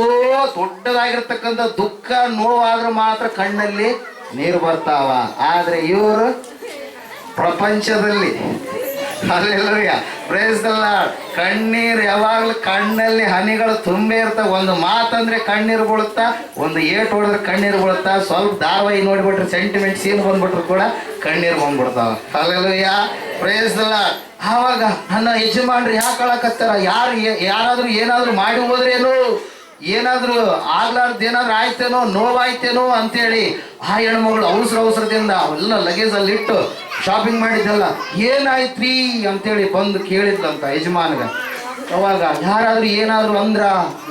ದೊಡ್ಡದಾಗಿರ್ತಕ್ಕಂಥ ದುಃಖ, ನೋವಾದ್ರೂ ಮಾತ್ರ ಕಣ್ಣಲ್ಲಿ ನೀರು ಬರ್ತಾವ. ಆದರೆ ಇವರು ಪ್ರಪಂಚದಲ್ಲಿ ಅಲ್ಲೆಲ್ಲೂಯ್ಯ ಪ್ರೇಸ್ತಲ್ಲ ಕಣ್ಣೀರು ಯಾವಾಗಲೂ ಕಣ್ಣಲ್ಲಿ ಹನಿಗಳು ತುಂಬೇ ಇರ್ತಾವೆ. ಒಂದು ಮಾತಂದ್ರೆ ಕಣ್ಣೀರು ಬೀಳುತ್ತಾ, ಒಂದು ಏಟ್ ಹೊಡೆದ್ರೆ ಕಣ್ಣೀರು ಬೀಳುತ್ತಾ, ಸ್ವಲ್ಪ ಧಾರವಾಹಿ ನೋಡಿಬಿಟ್ರೆ ಸೆಂಟಿಮೆಂಟ್ ಸೀನ್ ಬಂದ್ಬಿಟ್ರು ಕೂಡ ಕಣ್ಣೀರು ಬಂದ್ಬಿಡ್ತಾವ. ಅಲ್ಲೆಲ್ಲೂಯ್ಯ ಪ್ರೇಸ್ತಲ್ಲ ಆವಾಗ ನನ್ನ ಯಜಮಾನ್ರು ಯಾಕೆ ಕಳಕತ್ತಾರ ಯಾರು, ಯಾರಾದರೂ ಏನಾದರೂ ಮಾಡಿ ಹೋದ್ರೇನು? ಏನಾದ್ರೂ ಆಗ್ಲಾರ್ದೇನಾದ್ರೂ ಆಯ್ತೇನೋ, ನೋವಾಯ್ತೇನೋ ಅಂತೇಳಿ ಆ ಹೆಣ್ಮಗಳು ಅವಸರ ಅವಸರದಿಂದ ಅವೆಲ್ಲ ಲಗೇಜ್ ಅಲ್ಲಿ ಇಟ್ಟು ಶಾಪಿಂಗ್ ಮಾಡಿದ್ದಲ್ಲ ಏನಾಯ್ತ್ರಿ ಅಂತೇಳಿ ಬಂದು ಕೇಳಿದ್ಲಂತ ಯಜಮಾನ್ಗ. ಅವಾಗ ಯಾರಾದ್ರೂ ಏನಾದ್ರು ಅಂದ್ರ?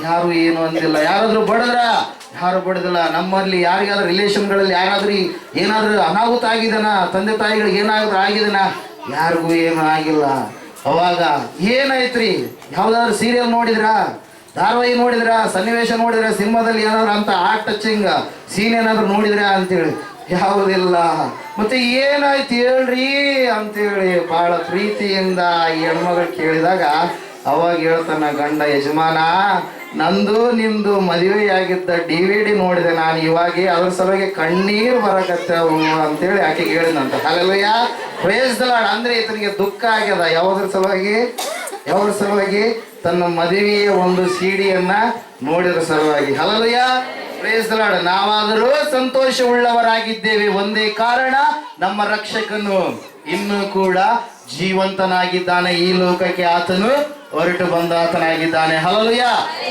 ಯಾರು ಏನು ಅಂದಿಲ್ಲ. ಯಾರಾದ್ರೂ ಬಡದ್ರ? ಯಾರು ಬಡದಿಲ್ಲ. ನಮ್ಮಲ್ಲಿ ಯಾರಿಗಾದ್ರೂ ರಿಲೇಷನ್ಗಳಲ್ಲಿ ಯಾರಾದ್ರೂ ಏನಾದ್ರೂ ಅನಾಹುತ ಆಗಿದನ? ತಂದೆ ತಾಯಿಗಳಿಗೆ ಏನಾದ್ರೂ ಆಗಿದನ? ಯಾರಿಗೂ ಏನು ಆಗಿಲ್ಲ. ಅವಾಗ ಏನಾಯ್ತ್ರಿ? ಯಾವ್ದಾದ್ರು ಸೀರಿಯಲ್ ನೋಡಿದ್ರಾ? ಧಾರಾವಾಹಿ ನೋಡಿದ್ರ, ಸನ್ನಿವೇಶ ನೋಡಿದ್ರೆ ಸಿನಿಮಾದಲ್ಲಿ ಏನಾದ್ರು ಅಂತ ಆರ್ಟ್ ಟಚಿಂಗ್ ಸೀನ್ ಏನಾದ್ರು ನೋಡಿದ್ರೆ ಅಂತೇಳಿ. ಯಾವುದಿಲ್ಲ. ಮತ್ತೆ ಏನಾಯ್ತು ಹೇಳ್ರಿ ಅಂತೇಳಿ ಬಹಳ ಪ್ರೀತಿಯಿಂದ ಈ ಹೆಣ್ಮಗಳು ಕೇಳಿದಾಗ ಅವಾಗ ಹೇಳ್ತಾನ ಗಂಡ ಯಜಮಾನ, ನಂದು ನಿಂದು ಮದುವೆಯಾಗಿದ್ದ ಡಿ ವಿ ಡಿ ನೋಡಿದೆ ನಾನು, ಇವಾಗ ಅದ್ರ ಸಲುವಾಗಿ ಕಣ್ಣೀರು ಬರಕತ್ತವು ಅಂತೇಳಿ ಆಕೆ ಹೇಳಿದಂತ. ಹಾಗಲ್ಲಯ್ಯ ಪ್ರಯತ್ನ ಅಂದ್ರೆ ಇತನಿಗೆ ದುಃಖ ಆಗ್ಯದ. ಯಾವ್ದ್ರ ಸಲುವಾಗಿ? ಯಾವ್ದ್ರ ಸಲುವಾಗಿ? ತನ್ನ ಮದುವೆಯ ಒಂದು ಸಿಡಿಯನ್ನ ನೋಡಿದ ಸಲುವಾಗಿ ಹಲಲಯ್ಯ ಪ್ರೇಸಲಾಡ ನಾವಾದರೂ ಸಂತೋಷವುಳ್ಳವರಾಗಿದ್ದೇವೆ. ಒಂದೇ ಕಾರಣ, ನಮ್ಮ ರಕ್ಷಕನು ಇನ್ನೂ ಕೂಡ ಜೀವಂತನಾಗಿದ್ದಾನೆ. ಈ ಲೋಕಕ್ಕೆ ಆತನು ಹೊರಟು ಬಂದ ಆತನಾಗಿದ್ದಾನೆ ಹಲಲುಯ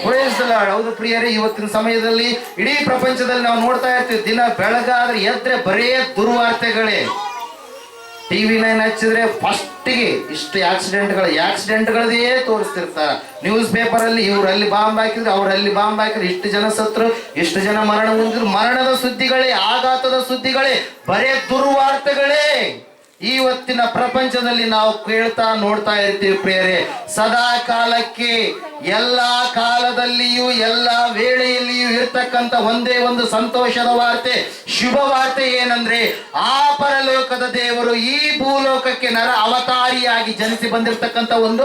ಪ್ರೇಸಲಾಡ್ ಹೌದು ಪ್ರಿಯರೇ, ಇವತ್ತಿನ ಸಮಯದಲ್ಲಿ ಇಡೀ ಪ್ರಪಂಚದಲ್ಲಿ ನಾವು ನೋಡ್ತಾ ಇರ್ತೀವಿ, ದಿನ ಬೆಳಗಾದ್ರೆ ಎದ್ರೆ ಬರೇ ದುರ್ವಾರ್ತೆಗಳೇ. ಟಿವಿ ನೈನ್ ಹಚ್ಚಿದ್ರೆ ಫಸ್ಟಿಗೆ ಇಷ್ಟು ಆಕ್ಸಿಡೆಂಟ್ಗಳು ಆಕ್ಸಿಡೆಂಟ್ಗಳದೇ ತೋರಿಸ್ತಿರ್ತಾರೆ. ನ್ಯೂಸ್ ಪೇಪರ್ ಅಲ್ಲಿ ಬಾಂಬ್ ಹಾಕಿದ್ರು ಅಲ್ಲಿ ಬಾಂಬ್ ಹಾಕಿದ್ರು ಇಷ್ಟು ಜನ ಸತ್ರು, ಇಷ್ಟು ಜನ ಮರಣ ಹೊಂದಿದ್ರು. ಮರಣದ ಸುದ್ದಿಗಳೇ, ಆಘಾತದ ಸುದ್ದಿಗಳೇ, ಬರೇ ದುರ್ವಾರ್ತೆಗಳೇ. ಇವತ್ತಿನ ಪ್ರಪಂಚದಲ್ಲಿ ನಾವು ಕೇಳ್ತಾ ನೋಡ್ತಾ ಇರ್ತೀವಿ ಪ್ರಿಯರೇ. ಸದಾ ಕಾಲಕ್ಕೆ ಎಲ್ಲ ಕಾಲದಲ್ಲಿಯೂ, ಎಲ್ಲ ವೇಳೆಯಲ್ಲಿಯೂ ಇರ್ತಕ್ಕಂಥ ಒಂದೇ ಒಂದು ಸಂತೋಷದ ವಾರ್ತೆ, ಶುಭ ವಾರ್ತೆ ಏನಂದ್ರೆ, ಆ ಪರಲೋಕದ ದೇವರು ಈ ಭೂಲೋಕಕ್ಕೆ ನರ ಅವತಾರಿಯಾಗಿ ಜನಿಸಿ ಬಂದಿರತಕ್ಕಂಥ ಒಂದು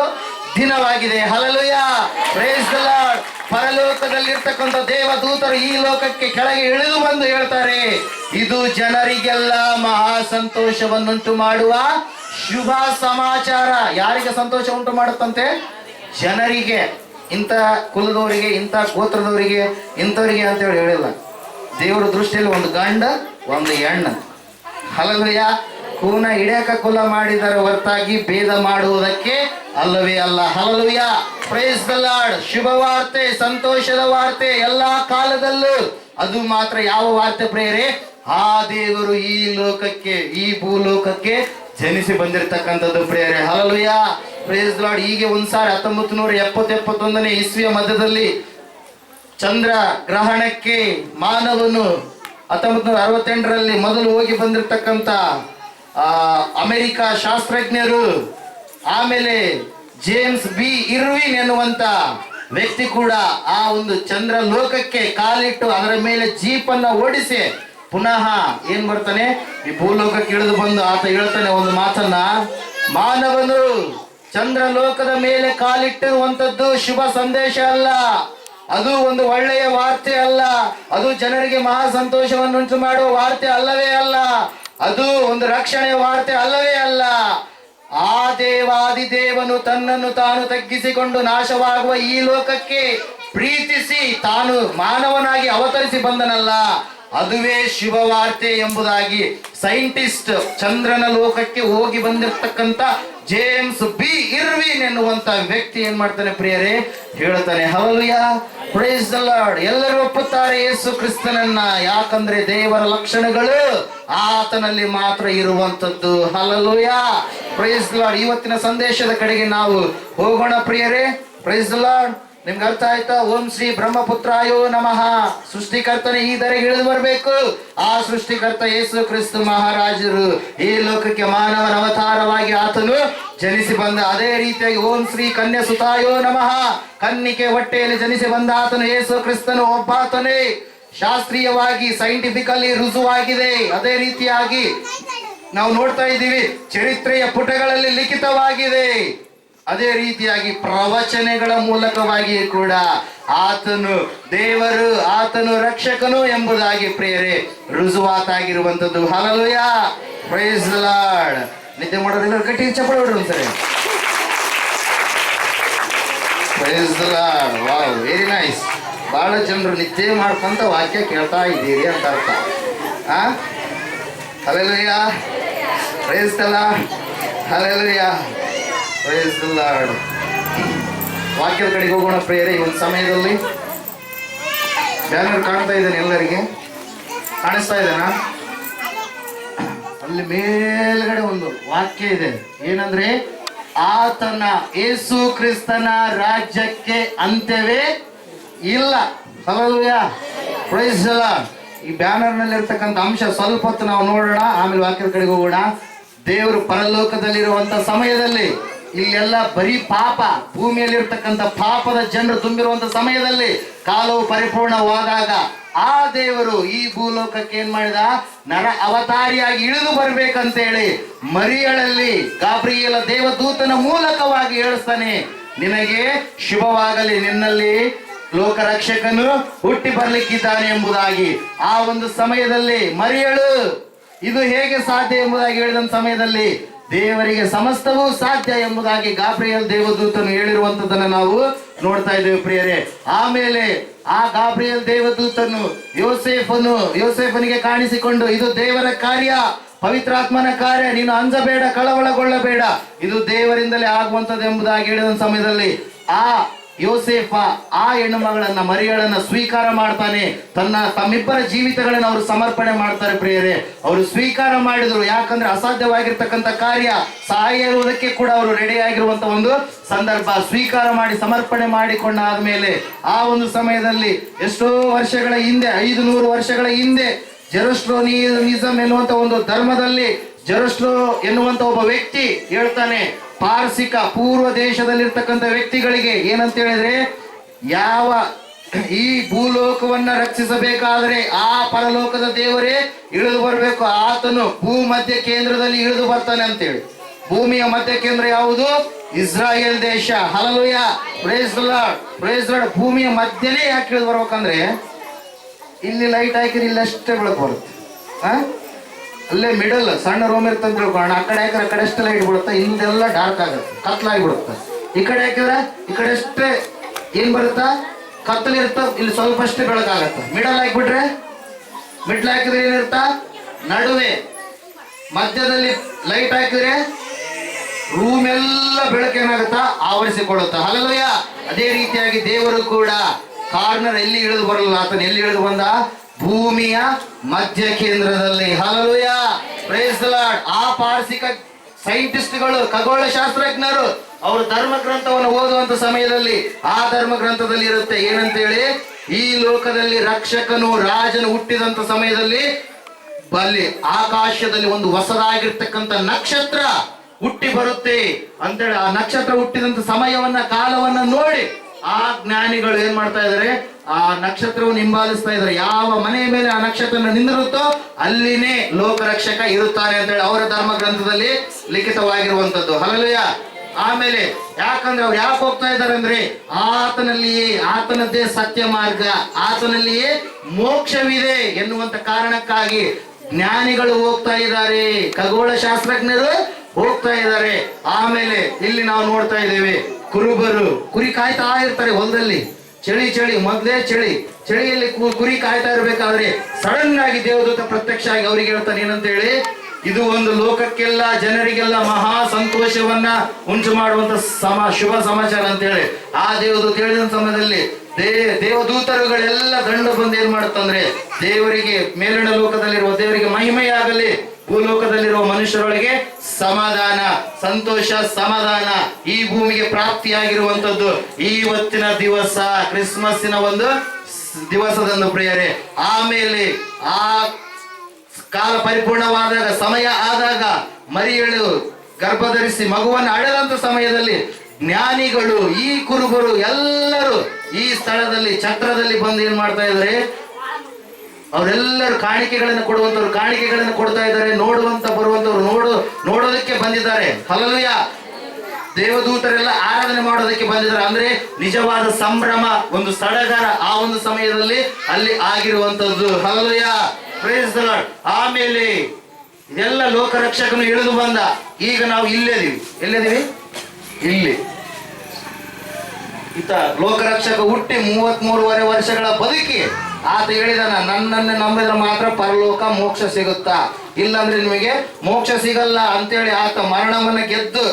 ದಿನವಾಗಿದೆ. ಹಲಲುಯ ಪ್ರೈಸ್ ಲಾರ್ಡ್ ಪರಲೋಕದಲ್ಲಿರ್ತಕ್ಕಂಥ ದೇವದೂತರು ಈ ಲೋಕಕ್ಕೆ ಕೆಳಗೆ ಇಳಿದು ಬಂದು ಹೇಳ್ತಾರೆ, ಇದು ಜನರಿಗೆಲ್ಲ ಮಹಾ ಸಂತೋಷವನ್ನುಂಟು ಮಾಡುವ ಶುಭ ಸಮಾಚಾರ. ಯಾರಿಗೆ ಸಂತೋಷ ಉಂಟು ಮಾಡುತ್ತಂತೆ? ಜನರಿಗೆ. ಇಂಥ ಕುಲದವರಿಗೆ, ಇಂಥ ಗೋತ್ರದವರಿಗೆ, ಇಂಥವರಿಗೆ ಅಂತೇಳಿ ಹೇಳಿಲ್ಲ. ದೇವರ ದೃಷ್ಟಿಯಲ್ಲಿ ಒಂದು ಗಂಡ, ಒಂದು ಹೆಣ್ಣು ಹಲಲುಯ ಕೂನ ಹಿಡಿಯಕ ಕುಲ ಮಾಡಿದರೆ ಹೊರತಾಗಿ ಭೇದ ಮಾಡುವುದಕ್ಕೆ ಅಲ್ಲವೇ ಅಲ್ಲ. ಹಲಲುಯ ಪ್ರೈಸ್ ದ ಲಾರ್ಡ್ ಶುಭ ವಾರ್ತೆ ಸಂತೋಷದ ವಾರ್ತೆ ಎಲ್ಲಾ ಕಾಲದಲ್ಲೂ. ಅದು ಮಾತ್ರ ಯಾವ ವಾರ್ತೆ ಪ್ರೇರೆ? ಆ ದೇವರು ಈ ಲೋಕಕ್ಕೆ, ಈ ಭೂಲೋಕಕ್ಕೆ ಜನಿಸಿ ಬಂದಿರತಕ್ಕಂಥದ್ದು ಪ್ರೇರೆ. ಹಲಲುಯ ಪ್ರೈಸ್ ಲಾರ್ಡ್ ಹೀಗೆ ಒಂದ್ಸಾರಿ ಹತ್ತೊಂಬತ್ತು ನೂರ ಎಪ್ಪತ್ತೆಪ್ಪತ್ತೊಂದನೇ ಇಸ್ವಿಯ ಮಧ್ಯದಲ್ಲಿ ಚಂದ್ರ ಗ್ರಹಣಕ್ಕೆ ಮಾನವನು ಹತ್ತೊಂಬತ್ತು ನೂರ ಅರವತ್ತೆಂಟರಲ್ಲಿ ಮೊದಲು ಹೋಗಿ ಬಂದಿರತಕ್ಕಂಥ ಅಮೆರಿಕ ಶಾಸ್ತ್ರಜ್ಞರು, ಆಮೇಲೆ ಜೇಮ್ಸ್ ಬಿ. ಇರ್ವಿನ್ ಎನ್ನುವಂತ ವ್ಯಕ್ತಿ ಕೂಡ ಆ ಒಂದು ಚಂದ್ರ ಲೋಕಕ್ಕೆ ಕಾಲಿಟ್ಟು ಅದರ ಮೇಲೆ ಜೀಪನ್ನ ಓಡಿಸಿ ಪುನಃ ಏನ್ ಬರ್ತಾನೆ ಈ ಭೂಲೋಕಕ್ಕೆ ಇಳಿದು ಬಂದು ಆತ ಹೇಳ್ತಾನೆ ಒಂದು ಮಾತನ್ನ. ಮಾನವನು ಚಂದ್ರ ಲೋಕದ ಮೇಲೆ ಕಾಲಿಟ್ಟಿರುವಂತದ್ದು ಶುಭ ಸಂದೇಶ ಅಲ್ಲ. ಅದು ಒಂದು ಒಳ್ಳೆಯ ವಾರ್ತೆ ಅಲ್ಲ. ಅದು ಜನರಿಗೆ ಮಹಾ ಸಂತೋಷವನ್ನುಂಟು ಮಾಡುವ ವಾರ್ತೆ ಅಲ್ಲವೇ ಅಲ್ಲ. ಅದು ಒಂದು ರಕ್ಷಣೆ ವಾರ್ತೆ ಅಲ್ಲವೇ ಅಲ್ಲ. ಆ ದೇವಾದಿದೇವನು ತನ್ನನ್ನು ತಾನು ತಗ್ಗಿಸಿಕೊಂಡು ನಾಶವಾಗುವ ಈ ಲೋಕಕ್ಕೆ ಪ್ರೀತಿಸಿ ತಾನು ಮಾನವನಾಗಿ ಅವತರಿಸಿ ಬಂದನಲ್ಲ. ಅದುವೇ ಶಿವವಾರ್ತೆ ವಾರ್ತೆ ಎಂಬುದಾಗಿ ಸೈಂಟಿಸ್ಟ್ ಚಂದ್ರನ ಲೋಕಕ್ಕೆ ಹೋಗಿ ಬಂದಿರತಕ್ಕಂತ ಜೇಮ್ಸ್ ಬಿ ಇರ್ವಿನ್ ಎನ್ನುವಂತ ವ್ಯಕ್ತಿ ಏನ್ ಮಾಡ್ತಾನೆ ಪ್ರಿಯರೇ? ಹೇಳ್ತಾನೆ ಪ್ರೈಸ್ ದ ಲಾರ್ಡ್ ಎಲ್ಲರೂ ಒಪ್ಪುತ್ತಾರೆ ಯೇಸು ಕ್ರಿಸ್ತನನ್ನ. ಯಾಕಂದ್ರೆ ದೇವರ ಲಕ್ಷಣಗಳು ಆತನಲ್ಲಿ ಮಾತ್ರ ಇರುವಂತದ್ದು ಹಲಲುಯ ಪ್ರೈಸ್ ದ ಲಾರ್ಡ್ ಇವತ್ತಿನ ಸಂದೇಶದ ಕಡೆಗೆ ನಾವು ಹೋಗೋಣ ಪ್ರಿಯರೇ. ಪ್ರೈಸ್ ದ ಲಾರ್ಡ್ ನಿಮ್ಗೆ ಅರ್ಥ ಆಯ್ತಾ? ಓಂ ಶ್ರೀ ಬ್ರಹ್ಮಪುತ್ರಾಯೋ ನಮಃ. ಸೃಷ್ಟಿಕರ್ತನೇ ಈ ದರೆಗೆ ಇಳಿದು ಬರಬೇಕು. ಆ ಸೃಷ್ಟಿಕರ್ತ ಯೇಸು ಕ್ರಿಸ್ತು ಮಹಾರಾಜರು. ಈ ಲೋಕಕ್ಕೆ ಮಾನವನ ಅವತಾರವಾಗಿ ಆತನು ಜನಿಸಿ ಬಂದ ಅದೇ ರೀತಿಯಾಗಿ ಓಂ ಶ್ರೀ ಕನ್ಯಾ ಸುತಾಯೋ ನಮಃ. ಕನ್ನಿಕೆ ಹೊಟ್ಟೆಯಲ್ಲಿ ಜನಿಸಿ ಬಂದ ಆತನು ಯೇಸು ಕ್ರಿಸ್ತನು ಒಬ್ಬಾತನೇ. ಶಾಸ್ತ್ರೀಯವಾಗಿ, ಸೈಂಟಿಫಿಕಲಿ ರುಜುವಾಗಿದೆ. ಅದೇ ರೀತಿಯಾಗಿ ನಾವು ನೋಡ್ತಾ ಇದ್ದೀವಿ, ಚರಿತ್ರೆಯ ಪುಟಗಳಲ್ಲಿ ಲಿಖಿತವಾಗಿದೆ. ಅದೇ ರೀತಿಯಾಗಿ ಪ್ರವಚನೆಗಳ ಮೂಲಕವಾಗಿ ಕೂಡ ಆತನು ದೇವರು, ಆತನು ರಕ್ಷಕನು ಎಂಬುದಾಗಿ ಪ್ರೇರೆ ರುಜುವಾತಾಗಿರುವಂತದ್ದು ಹಲಲುಯ ಪ್ರೈಸ್ ಲಾರ್ಡ್ ನಿದ್ದೆ ಮಾಡೋದಿಲ್ಲ ಗಟ್ಟಿ ಚಪ್ಪಳ ಬಿಡ್ರಿ ಒಂದ್ಸರಿ ವೆರಿ ನೈಸ್ ಬಹಳ ಜನರು ನಿದ್ದೆ ಮಾಡ್ಕೊಂತ ವಾಕ್ಯ ಕೇಳ್ತಾ ಇದ್ದೀರಿ ಅಂತ ಅರ್ಥ. ಆ? ಪ್ರೈಸ್ ಪ್ರಯಸ್ತಲ್ಲ ಹಲೆಲುಯ್ಯ ಪ್ರಯಸ್ತಲ್ಲ ವಾಕ್ಯದ ಕಡೆಗೆ ಹೋಗೋಣ ಪ್ರೇಯರ್, ಈ ಒಂದು ಸಮಯದಲ್ಲಿ. ಬ್ಯಾನರ್ ಕಾಣ್ತಾ ಇದ್ದೇನೆ ಎಲ್ಲರಿಗೆ. ಕಾಣಿಸ್ತಾ ಇದ್ದೇನಾ ಅಲ್ಲಿ ಮೇಲ್ಗಡೆ ಒಂದು ವಾಕ್ಯ ಇದೆ. ಏನಂದ್ರೆ, ಆತನ ಏಸು ಕ್ರಿಸ್ತನ ರಾಜ್ಯಕ್ಕೆ ಅಂತ್ಯವೇ ಇಲ್ಲ. ಪ್ರೈಸ್ ಈ ಬ್ಯಾನರ್ನಲ್ಲಿ ಇರ್ತಕ್ಕಂಥ ಅಂಶ ಸ್ವಲ್ಪ ಹೊತ್ತು ನಾವು ನೋಡೋಣ, ಆಮೇಲೆ ವಾಕ್ಯದ ಕಡೆಗೆ ಹೋಗೋಣ. ದೇವರು ಪರಲೋಕದಲ್ಲಿರುವಂತ ಸಮಯದಲ್ಲಿ ಇಲ್ಲೆಲ್ಲ ಬರೀ ಪಾಪ ಭೂಮಿಯಲ್ಲಿ ಇರ್ತಕ್ಕಂಥ ಪಾಪದ ಜನರು ತುಂಬಿರುವಂತ ಸಮಯದಲ್ಲಿ ಕಾಲವು ಪರಿಪೂರ್ಣವಾದಾಗ ಆ ದೇವರು ಈ ಭೂಲೋಕಕ್ಕೆ ಏನ್ ಮಾಡಿದ? ನರ ಅವತಾರಿಯಾಗಿ ಇಳಿದು ಬರ್ಬೇಕಂತೇಳಿ ಮರಿಯಳಲ್ಲಿ ಗಾಬ್ರಿಯಲ ದೇವದೂತನ ಮೂಲಕವಾಗಿ ಹೇಳಿಸ್ತಾನೆ, ನಿನಗೆ ಶುಭವಾಗಲಿ, ನಿನ್ನಲ್ಲಿ ಲೋಕ ರಕ್ಷಕನು ಹುಟ್ಟಿ ಬರ್ಲಿಕ್ಕಿದ್ದಾನೆ ಎಂಬುದಾಗಿ. ಆ ಒಂದು ಸಮಯದಲ್ಲಿ ಮರಿಯಳು, ಇದು ಹೇಗೆ ಸಾಧ್ಯ ಎಂಬುದಾಗಿ ಹೇಳಿದ ಸಮಯದಲ್ಲಿ ದೇವರಿಗೆ ಸಮಸ್ತವೂ ಸಾಧ್ಯ ಎಂಬುದಾಗಿ ಗಾಬ್ರಿಯಲ್ ದೇವದೂತನು ಹೇಳಿರುವಂತದನ್ನ ನಾವು ನೋಡ್ತಾ ಇದ್ದೇವೆ ಪ್ರಿಯರೇ. ಆಮೇಲೆ ಆ ಗಾಬ್ರಿಯಲ್ ದೇವದೂತನು ಯೋಸೇಫನು, ಯೋಸೇಫನಿಗೆ ಕಾಣಿಸಿಕೊಂಡು, ಇದು ದೇವರ ಕಾರ್ಯ, ಪವಿತ್ರಾತ್ಮನ ಕಾರ್ಯ, ನೀನು ಅಂಜಬೇಡ, ಕಳವಳಗೊಳ್ಳಬೇಡ, ಇದು ದೇವರಿಂದಲೇ ಆಗುವಂತದ್ದು ಎಂಬುದಾಗಿ ಹೇಳಿದ ಸಮಯದಲ್ಲಿ ಆ ಯೋಸೇಫ ಆ ಹೆಣ್ಣು ಮಗಳನ್ನ ಮರಿಗಳನ್ನ ಸ್ವೀಕಾರ ಮಾಡ್ತಾನೆ. ತನ್ನ ತಮ್ಮಿಬ್ಬರ ಜೀವಿತಗಳನ್ನ ಅವರು ಸಮರ್ಪಣೆ ಮಾಡ್ತಾರೆ ಪ್ರಿಯರೇ. ಅವರು ಸ್ವೀಕಾರ ಮಾಡಿದ್ರು. ಯಾಕಂದ್ರೆ ಅಸಾಧ್ಯವಾಗಿರ್ತಕ್ಕಂಥ ಕಾರ್ಯ ಸಹಾಯ ಇರುವುದಕ್ಕೆ ಕೂಡ ಅವರು ರೆಡಿ ಆಗಿರುವಂತ ಒಂದು ಸಂದರ್ಭ. ಸ್ವೀಕಾರ ಮಾಡಿ, ಸಮರ್ಪಣೆ ಮಾಡಿಕೊಂಡಾದ್ಮೇಲೆ ಆ ಒಂದು ಸಮಯದಲ್ಲಿ ಎಷ್ಟೋ ವರ್ಷಗಳ ಹಿಂದೆ ಐದು ನೂರು ವರ್ಷಗಳ ಹಿಂದೆ ಜೆರೋಸ್ಟ್ರೋನಿಸಮ್ ಎನ್ನುವಂತ ಒಂದು ಧರ್ಮದಲ್ಲಿ ಜೆರೋಸ್ಟ್ರೋ ಎನ್ನುವಂತ ಒಬ್ಬ ವ್ಯಕ್ತಿ ಹೇಳ್ತಾನೆ ಪಾರ್ಸಿಕ ಪೂರ್ವ ದೇಶದಲ್ಲಿರ್ತಕ್ಕಂಥ ವ್ಯಕ್ತಿಗಳಿಗೆ ಏನಂತ ಹೇಳಿದ್ರೆ ಯಾವ ಈ ಭೂಲೋಕವನ್ನ ರಕ್ಷಿಸಬೇಕಾದ್ರೆ ಆ ಪರಲೋಕದ ದೇವರೇ ಇಳಿದು ಬರಬೇಕು. ಆತನು ಭೂ ಮಧ್ಯ ಕೇಂದ್ರದಲ್ಲಿ ಇಳಿದು ಬರ್ತಾನೆ ಅಂತೇಳಿ. ಭೂಮಿಯ ಮಧ್ಯ ಕೇಂದ್ರ ಯಾವುದು? ಇಸ್ರಾಯೇಲ್ ದೇಶ. ಹಲಲುಯ ಪ್ರೇಸ್ ಪ್ರೇಸ್ ಭೂಮಿಯ ಮಧ್ಯನೇ ಯಾಕೆ ಇಳಿದು ಬರ್ಬೇಕಂದ್ರೆ ಇಲ್ಲಿ ಲೈಟ್ ಹಾಕಿದ್ರೆ ಇಲ್ಲಷ್ಟೇ ಬೆಳಕು ಬರುತ್ತೆ? ಅಲ್ಲೇ ಮಿಡಲ್ ಸಣ್ಣ ರೂಮ್ ಇರ್ತಂತ ತಿಳ್ಕೊಳ್ಳೋಣ ಆ ಕಡೆ ಹಾಕಿದ್ರೆ ಆ ಕಡೆ ಲೈಟ್ ಬಿಡುತ್ತೆ ಹಿಂದೆಲ್ಲ ಡಾರ್ಕ್ ಆಗುತ್ತೆ. ಕತ್ಲಾಗಿ ಬಿಡುತ್ತೆ ಈ ಕಡೆ ಹಾಕಿದ್ರೆ ಈ ಕಡೆ ಅಷ್ಟೇ ಏನ್ ಬರುತ್ತಾ? ಇರ್ತ, ಇಲ್ಲಿ ಸ್ವಲ್ಪ ಅಷ್ಟೇ ಬೆಳಕಾಗತ್ತೆ. ಮಿಡಲ್ ಹಾಕ್ಬಿಟ್ರೆ ಮಿಡ್ಲ್ ಹಾಕಿದ್ರೆ ಏನಿರ್ತ ನಡುವೆ. ಮಧ್ಯದಲ್ಲಿ ಲೈಟ್ ಹಾಕಿದ್ರೆ ರೂಮ್ ಎಲ್ಲ ಬೆಳಕೇನಾಗುತ್ತಾ ಆವರಿಸಿಕೊಳ್ಳುತ್ತಾ. ಹಲಲುಯ ಅದೇ ರೀತಿಯಾಗಿ ದೇವರು ಕೂಡ ಕಾರ್ನರ್ ಎಲ್ಲಿ ಇಳಿದು ಬರಲ್ಲ ಆತನ ಎಲ್ಲಿ ಇಳಿದು ಬಂದ? ಭೂಮಿಯ ಮಧ್ಯ ಕೇಂದ್ರದಲ್ಲಿ. ಹಲಲುಯ ಪ್ರೇಸ್ ಲಾರ್ಡ್ ಆ ಪಾರ್ಸಿಕ ಸೈಂಟಿಸ್ಟ್ಗಳು ಖಗೋಳ ಶಾಸ್ತ್ರಜ್ಞರು ಅವರು ಧರ್ಮ ಗ್ರಂಥವನ್ನು ಓದುವಂತ ಸಮಯದಲ್ಲಿ ಆ ಧರ್ಮ ಗ್ರಂಥದಲ್ಲಿ ಇರುತ್ತೆ. ಏನಂತೇಳಿ? ಈ ಲೋಕದಲ್ಲಿ ರಕ್ಷಕನು, ರಾಜನು ಹುಟ್ಟಿದಂತ ಸಮಯದಲ್ಲಿ ಬಲ್ಲಿ ಆಕಾಶದಲ್ಲಿ ಒಂದು ಹೊಸದಾಗಿರ್ತಕ್ಕಂಥ ನಕ್ಷತ್ರ ಹುಟ್ಟಿ ಬರುತ್ತೆ. ಅಂತೇಳಿ ಆ ನಕ್ಷತ್ರ ಹುಟ್ಟಿದಂತ ಸಮಯವನ್ನ, ಕಾಲವನ್ನ ನೋಡಿ. ಆ ಜ್ಞಾನಿಗಳು ಏನ್ ಮಾಡ್ತಾ ಇದಾರೆ? ಆ ನಕ್ಷತ್ರವನ್ನು ಹಿಂಬಾಲಿಸ್ತಾ ಇದಾರೆ. ಯಾವ ಮನೆಯ ಮೇಲೆ ಆ ನಕ್ಷತ್ರ ನಿಂದಿರುತ್ತೋ ಅಲ್ಲಿನೇ ಲೋಕ ರಕ್ಷಕ ಇರುತ್ತಾನೆ ಅಂತೇಳಿ ಅವರ ಧರ್ಮ ಗ್ರಂಥದಲ್ಲಿ ಲಿಖಿತವಾಗಿರುವಂತದ್ದು ಹಲಲುಯ ಆಮೇಲೆ ಯಾಕಂದ್ರೆ ಅವ್ರು ಯಾಕೆ ಹೋಗ್ತಾ ಇದ್ದಾರೆ ಅಂದ್ರೆ ಆತನಲ್ಲಿಯೇ, ಆತನದ್ದೇ ಸತ್ಯ ಮಾರ್ಗ, ಆತನಲ್ಲಿಯೇ ಮೋಕ್ಷವಿದೆ ಎನ್ನುವಂತ ಕಾರಣಕ್ಕಾಗಿ ಜ್ಞಾನಿಗಳು ಹೋಗ್ತಾ ಇದ್ದಾರೆ. ಖಗೋಳ ಶಾಸ್ತ್ರಜ್ಞರು ಹೋಗ್ತಾ ಇದ್ದಾರೆ. ಆಮೇಲೆ ಇಲ್ಲಿ ನಾವು ನೋಡ್ತಾ ಇದ್ದೇವೆ, ಕುರುಬರು ಕುರಿ ಕಾಯ್ತಾ ಇರ್ತಾರೆ ಹೊಲದಲ್ಲಿ. ಚಳಿ ಚಳಿ, ಮೊದಲೇ ಚಳಿ. ಚಳಿಯಲ್ಲಿ ಕುರಿ ಕಾಯ್ತಾ ಇರಬೇಕಾದ್ರೆ ಸಡನ್ ಆಗಿ ದೇವದೂತ ಪ್ರತ್ಯಕ್ಷ ಆಗಿ ಅವ್ರಿಗೆ ಹೇಳ್ತಾರೆ ಏನಂತ ಹೇಳಿ ಇದು ಒಂದು ಲೋಕಕ್ಕೆಲ್ಲ, ಜನರಿಗೆಲ್ಲ ಮಹಾ ಸಂತೋಷವನ್ನ ಉಂಟು ಮಾಡುವಂತ ಸಮ, ಶುಭ ಸಮಾಚಾರ ಅಂತ ಹೇಳಿ ಆ ದೇವದೂತ ಹೇಳಿದ ಸಮಯದಲ್ಲಿ ದೇ, ದೇವದೂತರುಗಳೆಲ್ಲ ದಂಡು ಬಂದು ಏನ್ ಮಾಡುತ್ತಂದ್ರೆ ದೇವರಿಗೆ ಮೇಲಿನ ಲೋಕದಲ್ಲಿರುವ ದೇವರಿಗೆ ಮಹಿಮೆಯಾಗಲಿ, ಭೂಲೋಕದಲ್ಲಿರುವ ಮನುಷ್ಯರೊಳಗೆ ಸಮಾಧಾನ, ಸಂತೋಷ, ಸಮಾಧಾನ ಈ ಭೂಮಿಗೆ ಪ್ರಾಪ್ತಿಯಾಗಿರುವಂತದ್ದು ಇವತ್ತಿನ ದಿವಸ, ಕ್ರಿಸ್ಮಸ್ಸಿನ ಒಂದು ದಿವಸದಂದು ಪ್ರಿಯರೇ. ಆಮೇಲೆ ಆ ಕಾಲ ಪರಿಪೂರ್ಣವಾದಾಗ, ಸಮಯ ಆದಾಗ ಮರಿಯಳು ಗರ್ಭಧರಿಸಿ ಮಗುವನ್ನು ಅಳೆದಂತ ಸಮಯದಲ್ಲಿ ಜ್ಞಾನಿಗಳು, ಈ ಕುರುಬರು ಎಲ್ಲರೂ ಈ ಸ್ಥಳದಲ್ಲಿ ಚಕ್ರದಲ್ಲಿ ಬಂದು ಏನ್ ಮಾಡ್ತಾ ಇದ್ದಾರೆ? ಅವರೆಲ್ಲರೂ ಕಾಣಿಕೆಗಳನ್ನು ಕೊಡುವಂತವ್ರು ಕಾಣಿಕೆಗಳನ್ನು ಕೊಡ್ತಾ ಇದ್ದಾರೆ, ನೋಡುವಂತ ಬರುವಂತವ್ರು ನೋಡು, ನೋಡೋದಕ್ಕೆ ಬಂದಿದ್ದಾರೆ. ಹಲಲುಯ ದೇವದೂತರೆಲ್ಲ ಆರಾಧನೆ ಮಾಡೋದಕ್ಕೆ ಬಂದಿದ್ದಾರೆ. ಅಂದ್ರೆ ನಿಜವಾದ ಸಂಭ್ರಮ, ಒಂದು ಸಡಗರ ಆ ಒಂದು ಸಮಯದಲ್ಲಿ ಅಲ್ಲಿ ಆಗಿರುವಂತದ್ದು. Hallelujah Lord. ಆಮೇಲೆ ಇದೆಲ್ಲ ಲೋಕರಕ್ಷಕನು ಇಳಿದು ಬಂದ. ಈಗ ನಾವು ಇಲ್ಲೇದೀವಿ ಎಲ್ಲೇದೀವಿ ಇಲ್ಲಿ. ಈತ ಲೋಕರಕ್ಷಕ ಹುಟ್ಟಿ ಮೂವತ್ತ್ ಮೂರುವರೆ ವರ್ಷಗಳ ಬದುಕಿ ಆತ ಹೇಳಿದಾನ, ನನ್ನನ್ನು ನಂಬಿದ್ರೆ ಮಾತ್ರ ಪರಲೋಕ ಮೋಕ್ಷ ಸಿಗುತ್ತಾ? ಇಲ್ಲಾಂದ್ರೆ ನಿಮಗೆ ಮೋಕ್ಷ ಸಿಗಲ್ಲ ಅಂತೇಳಿ ಆತ ಮರಣವನ್ನ ಗೆದ್ದು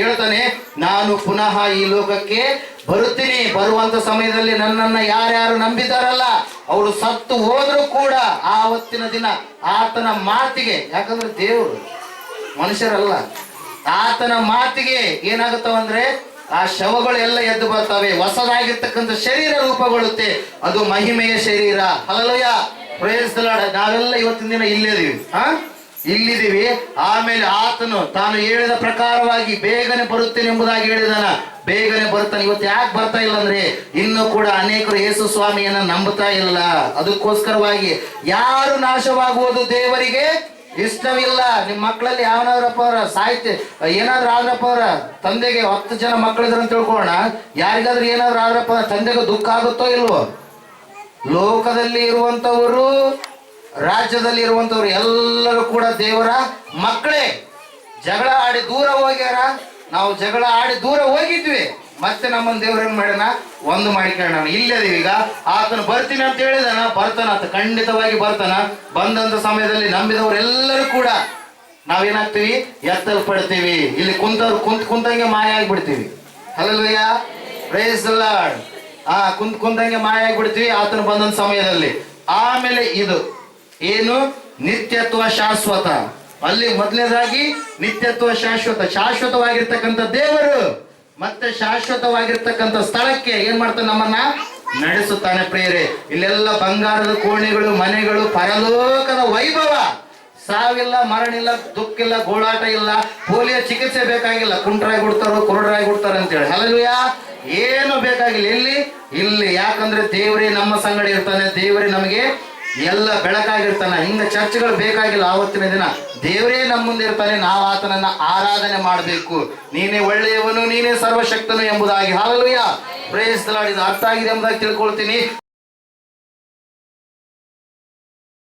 ಹೇಳ್ತಾನೆ, ನಾನು ಪುನಃ ಈ ಲೋಕಕ್ಕೆ ಬರುತ್ತೀನಿ. ಬರುವಂತ ಸಮಯದಲ್ಲಿ ನನ್ನನ್ನ ಯಾರ್ಯಾರು ನಂಬಿದಾರಲ್ಲ ಅವರು ಸತ್ತು ಹೋದ್ರು ಕೂಡ ಆವತ್ತಿನ ದಿನ ಆತನ ಮಾತಿಗೆ, ಯಾಕಂದ್ರೆ ದೇವರು ಮನುಷ್ಯರಲ್ಲ, ಆತನ ಮಾತಿಗೆ ಏನಾಗುತ್ತವಂದ್ರೆ ಆ ಶವಗಳು ಎಲ್ಲ ಎದ್ದು ಬರ್ತವೆ ಹೊಸದಾಗಿರ್ತಕ್ಕಂಥ ಶರೀರ ರೂಪಗೊಳ್ಳುತ್ತೆ. ಅದು ಮಹಿಮೆಯ ಶರೀರ. ಅಲ್ಲಲಯ್ಯ ಪ್ರಯಸ್ ನಾವೆಲ್ಲ ಇವತ್ತಿನ ದಿನ ಇಲ್ಲಿದೀವಿ ಹಾ? ಇಲ್ಲಿದ್ದೀವಿ. ಆಮೇಲೆ ಆತನು ತಾನು ಹೇಳಿದ ಪ್ರಕಾರವಾಗಿ ಬೇಗನೆ ಬರುತ್ತೇನೆ ಎಂಬುದಾಗಿ ಹೇಳಿದಾನ. ಬೇಗನೆ ಬರ್ತಾನೆ ಇವತ್ತು ಯಾಕೆ ಬರ್ತಾ ಇಲ್ಲ ಅಂದ್ರೆ ಇನ್ನು ಕೂಡ ಅನೇಕರು ಯೇಸು ಸ್ವಾಮಿಯನ್ನ ನಂಬುತ್ತಾ ಇಲ್ಲ ಅದಕ್ಕೋಸ್ಕರವಾಗಿ ಯಾರು ನಾಶವಾಗುವುದು ದೇವರಿಗೆ? ಇಷ್ಟವಿಲ್ಲ. ನಿಮ್ಮ ಮಕ್ಕಳಲ್ಲಿ ಯಾವನಾದ್ರಪ್ಪ ಅವ್ರ ಸಾಹಿತ್ಯ, ಏನಾದ್ರು ಆದ್ರಪ್ಪ ಅವ್ರ ತಂದೆಗೆ ಹತ್ತು ಜನ ಮಕ್ಕಳಿದ್ರ ಅಂತ ಯಾರಿಗಾದ್ರೂ ಏನಾದ್ರು ಆದ್ರಪ್ಪ ತಂದೆಗೆ ದುಃಖ ಆಗುತ್ತೋ ಇಲ್ವೋ? ಲೋಕದಲ್ಲಿ ಇರುವಂತವರು ರಾಜ್ಯದಲ್ಲಿ ಇರುವಂತವ್ರು ಎಲ್ಲರೂ ಕೂಡ ದೇವರ ಮಕ್ಕಳೇ. ಜಗಳ ಆಡಿ ದೂರ ಹೋಗ್ಯಾರ. ನಾವು ಜಗಳ ಆಡಿ ದೂರ ಹೋಗಿದ್ವಿ. ಮತ್ತೆ ನಮ್ಮನ್ನ ದೇವ್ರ ಏನ್ ಮಾಡ್ಯಾನ? ಒಂದು ಮಾಡಿಕೊಳ್ಳೋಣ ಇಲ್ಲದೆ ಈಗ ಆತನು ಬರ್ತೀನಿ ಅಂತ ಹೇಳಿದಾನ, ಬರ್ತಾನ ಆತ, ಖಂಡಿತವಾಗಿ ಬರ್ತಾನ. ಬಂದಂತ ಸಮಯದಲ್ಲಿ ನಂಬಿದವರೆಲ್ಲರೂ ಕೂಡ ನಾವೇನಾಗ್ತೀವಿ? ಎತ್ತಲ್ಪಡ್ತೀವಿ. ಇಲ್ಲಿ ಕುಂತವ್ರು ಕುಂತ್ ಕುಂತಂಗೆ ಮಾಯ ಆಗ್ಬಿಡ್ತೀವಿ. ಅಲ್ಲಲ್ವಯ್ಯ ಪ್ರೇಸ್ ಲಾರ್ಡ್ ಆ, ಕುಂತ ಕುಂತಂಗೆ ಮಾಯ ಆಗ್ಬಿಡ್ತೀವಿ ಆತನು ಬಂದಂತ ಸಮಯದಲ್ಲಿ. ಆಮೇಲೆ ಇದು, ಏನು? ನಿತ್ಯತ್ವ ಶಾಶ್ವತ. ಅಲ್ಲಿ ಮೊದಲನೇದಾಗಿ ನಿತ್ಯತ್ವ ಶಾಶ್ವತ. ಶಾಶ್ವತವಾಗಿರ್ತಕ್ಕಂಥ ದೇವರು ಮತ್ತೆ ಶಾಶ್ವತವಾಗಿರ್ತಕ್ಕಂಥ ಸ್ಥಳಕ್ಕೆ ಏನ್ ಮಾಡ್ತಾನೆ ನಮ್ಮನ್ನ? ನಡೆಸುತ್ತಾನೆ ಪ್ರಿಯರೇ. ಇಲ್ಲೆಲ್ಲ ಬಂಗಾರದ ಕೋಣೆಗಳು, ಮನೆಗಳು, ಪರಲೋಕದ ವೈಭವ. ಸಾವಿಲ್ಲ ಮರಣಿಲ್ಲ ದುಃಖಿಲ್ಲ, ಗೋಳಾಟ ಇಲ್ಲ. ಪೋಲಿಯೋ ಚಿಕಿತ್ಸೆ ಬೇಕಾಗಿಲ್ಲ. ಕುಂಟ್ರಾಗಿ ಬಿಡ್ತಾರೋ ಕುರುಡ್ರಾಗಿ ಬಿಡ್ತಾರ ಅಂತೇಳಿ ಹಲಲುಯ ಏನು ಬೇಕಾಗಿಲ್ಲ. ಇಲ್ಲಿ ಇಲ್ಲಿ. ಯಾಕಂದ್ರೆ ದೇವರೇ ನಮ್ಮ ಸಂಗಡ ಇರ್ತಾನೆ. ದೇವರೇ ನಮಗೆ ಎಲ್ಲ ಬೆಳಕಾಗಿರ್ತಾನೆ. ಹಿಂಗ ಚರ್ಚ್ಗಳು ಬೇಕಾಗಿಲ್ಲ ಆವತ್ತಿನ ದಿನ. ದೇವರೇ ನಮ್ಮ ಮುಂದೆ ಇರ್ತಾನೆ. ನಾವು ಆತನನ್ನ ಆರಾಧನೆ ಮಾಡಬೇಕು. ನೀನೇ ಒಳ್ಳೆಯವನು, ನೀನೇ ಸರ್ವಶಕ್ತನು ಎಂಬುದಾಗಿ. ಹಾಲಲುಯ ಪ್ರೇಸ್ ಇದು ಅರ್ಥ ಆಗಿದೆ ಎಂಬುದಾಗಿ ತಿಳ್ಕೊಳ್ತೀನಿ.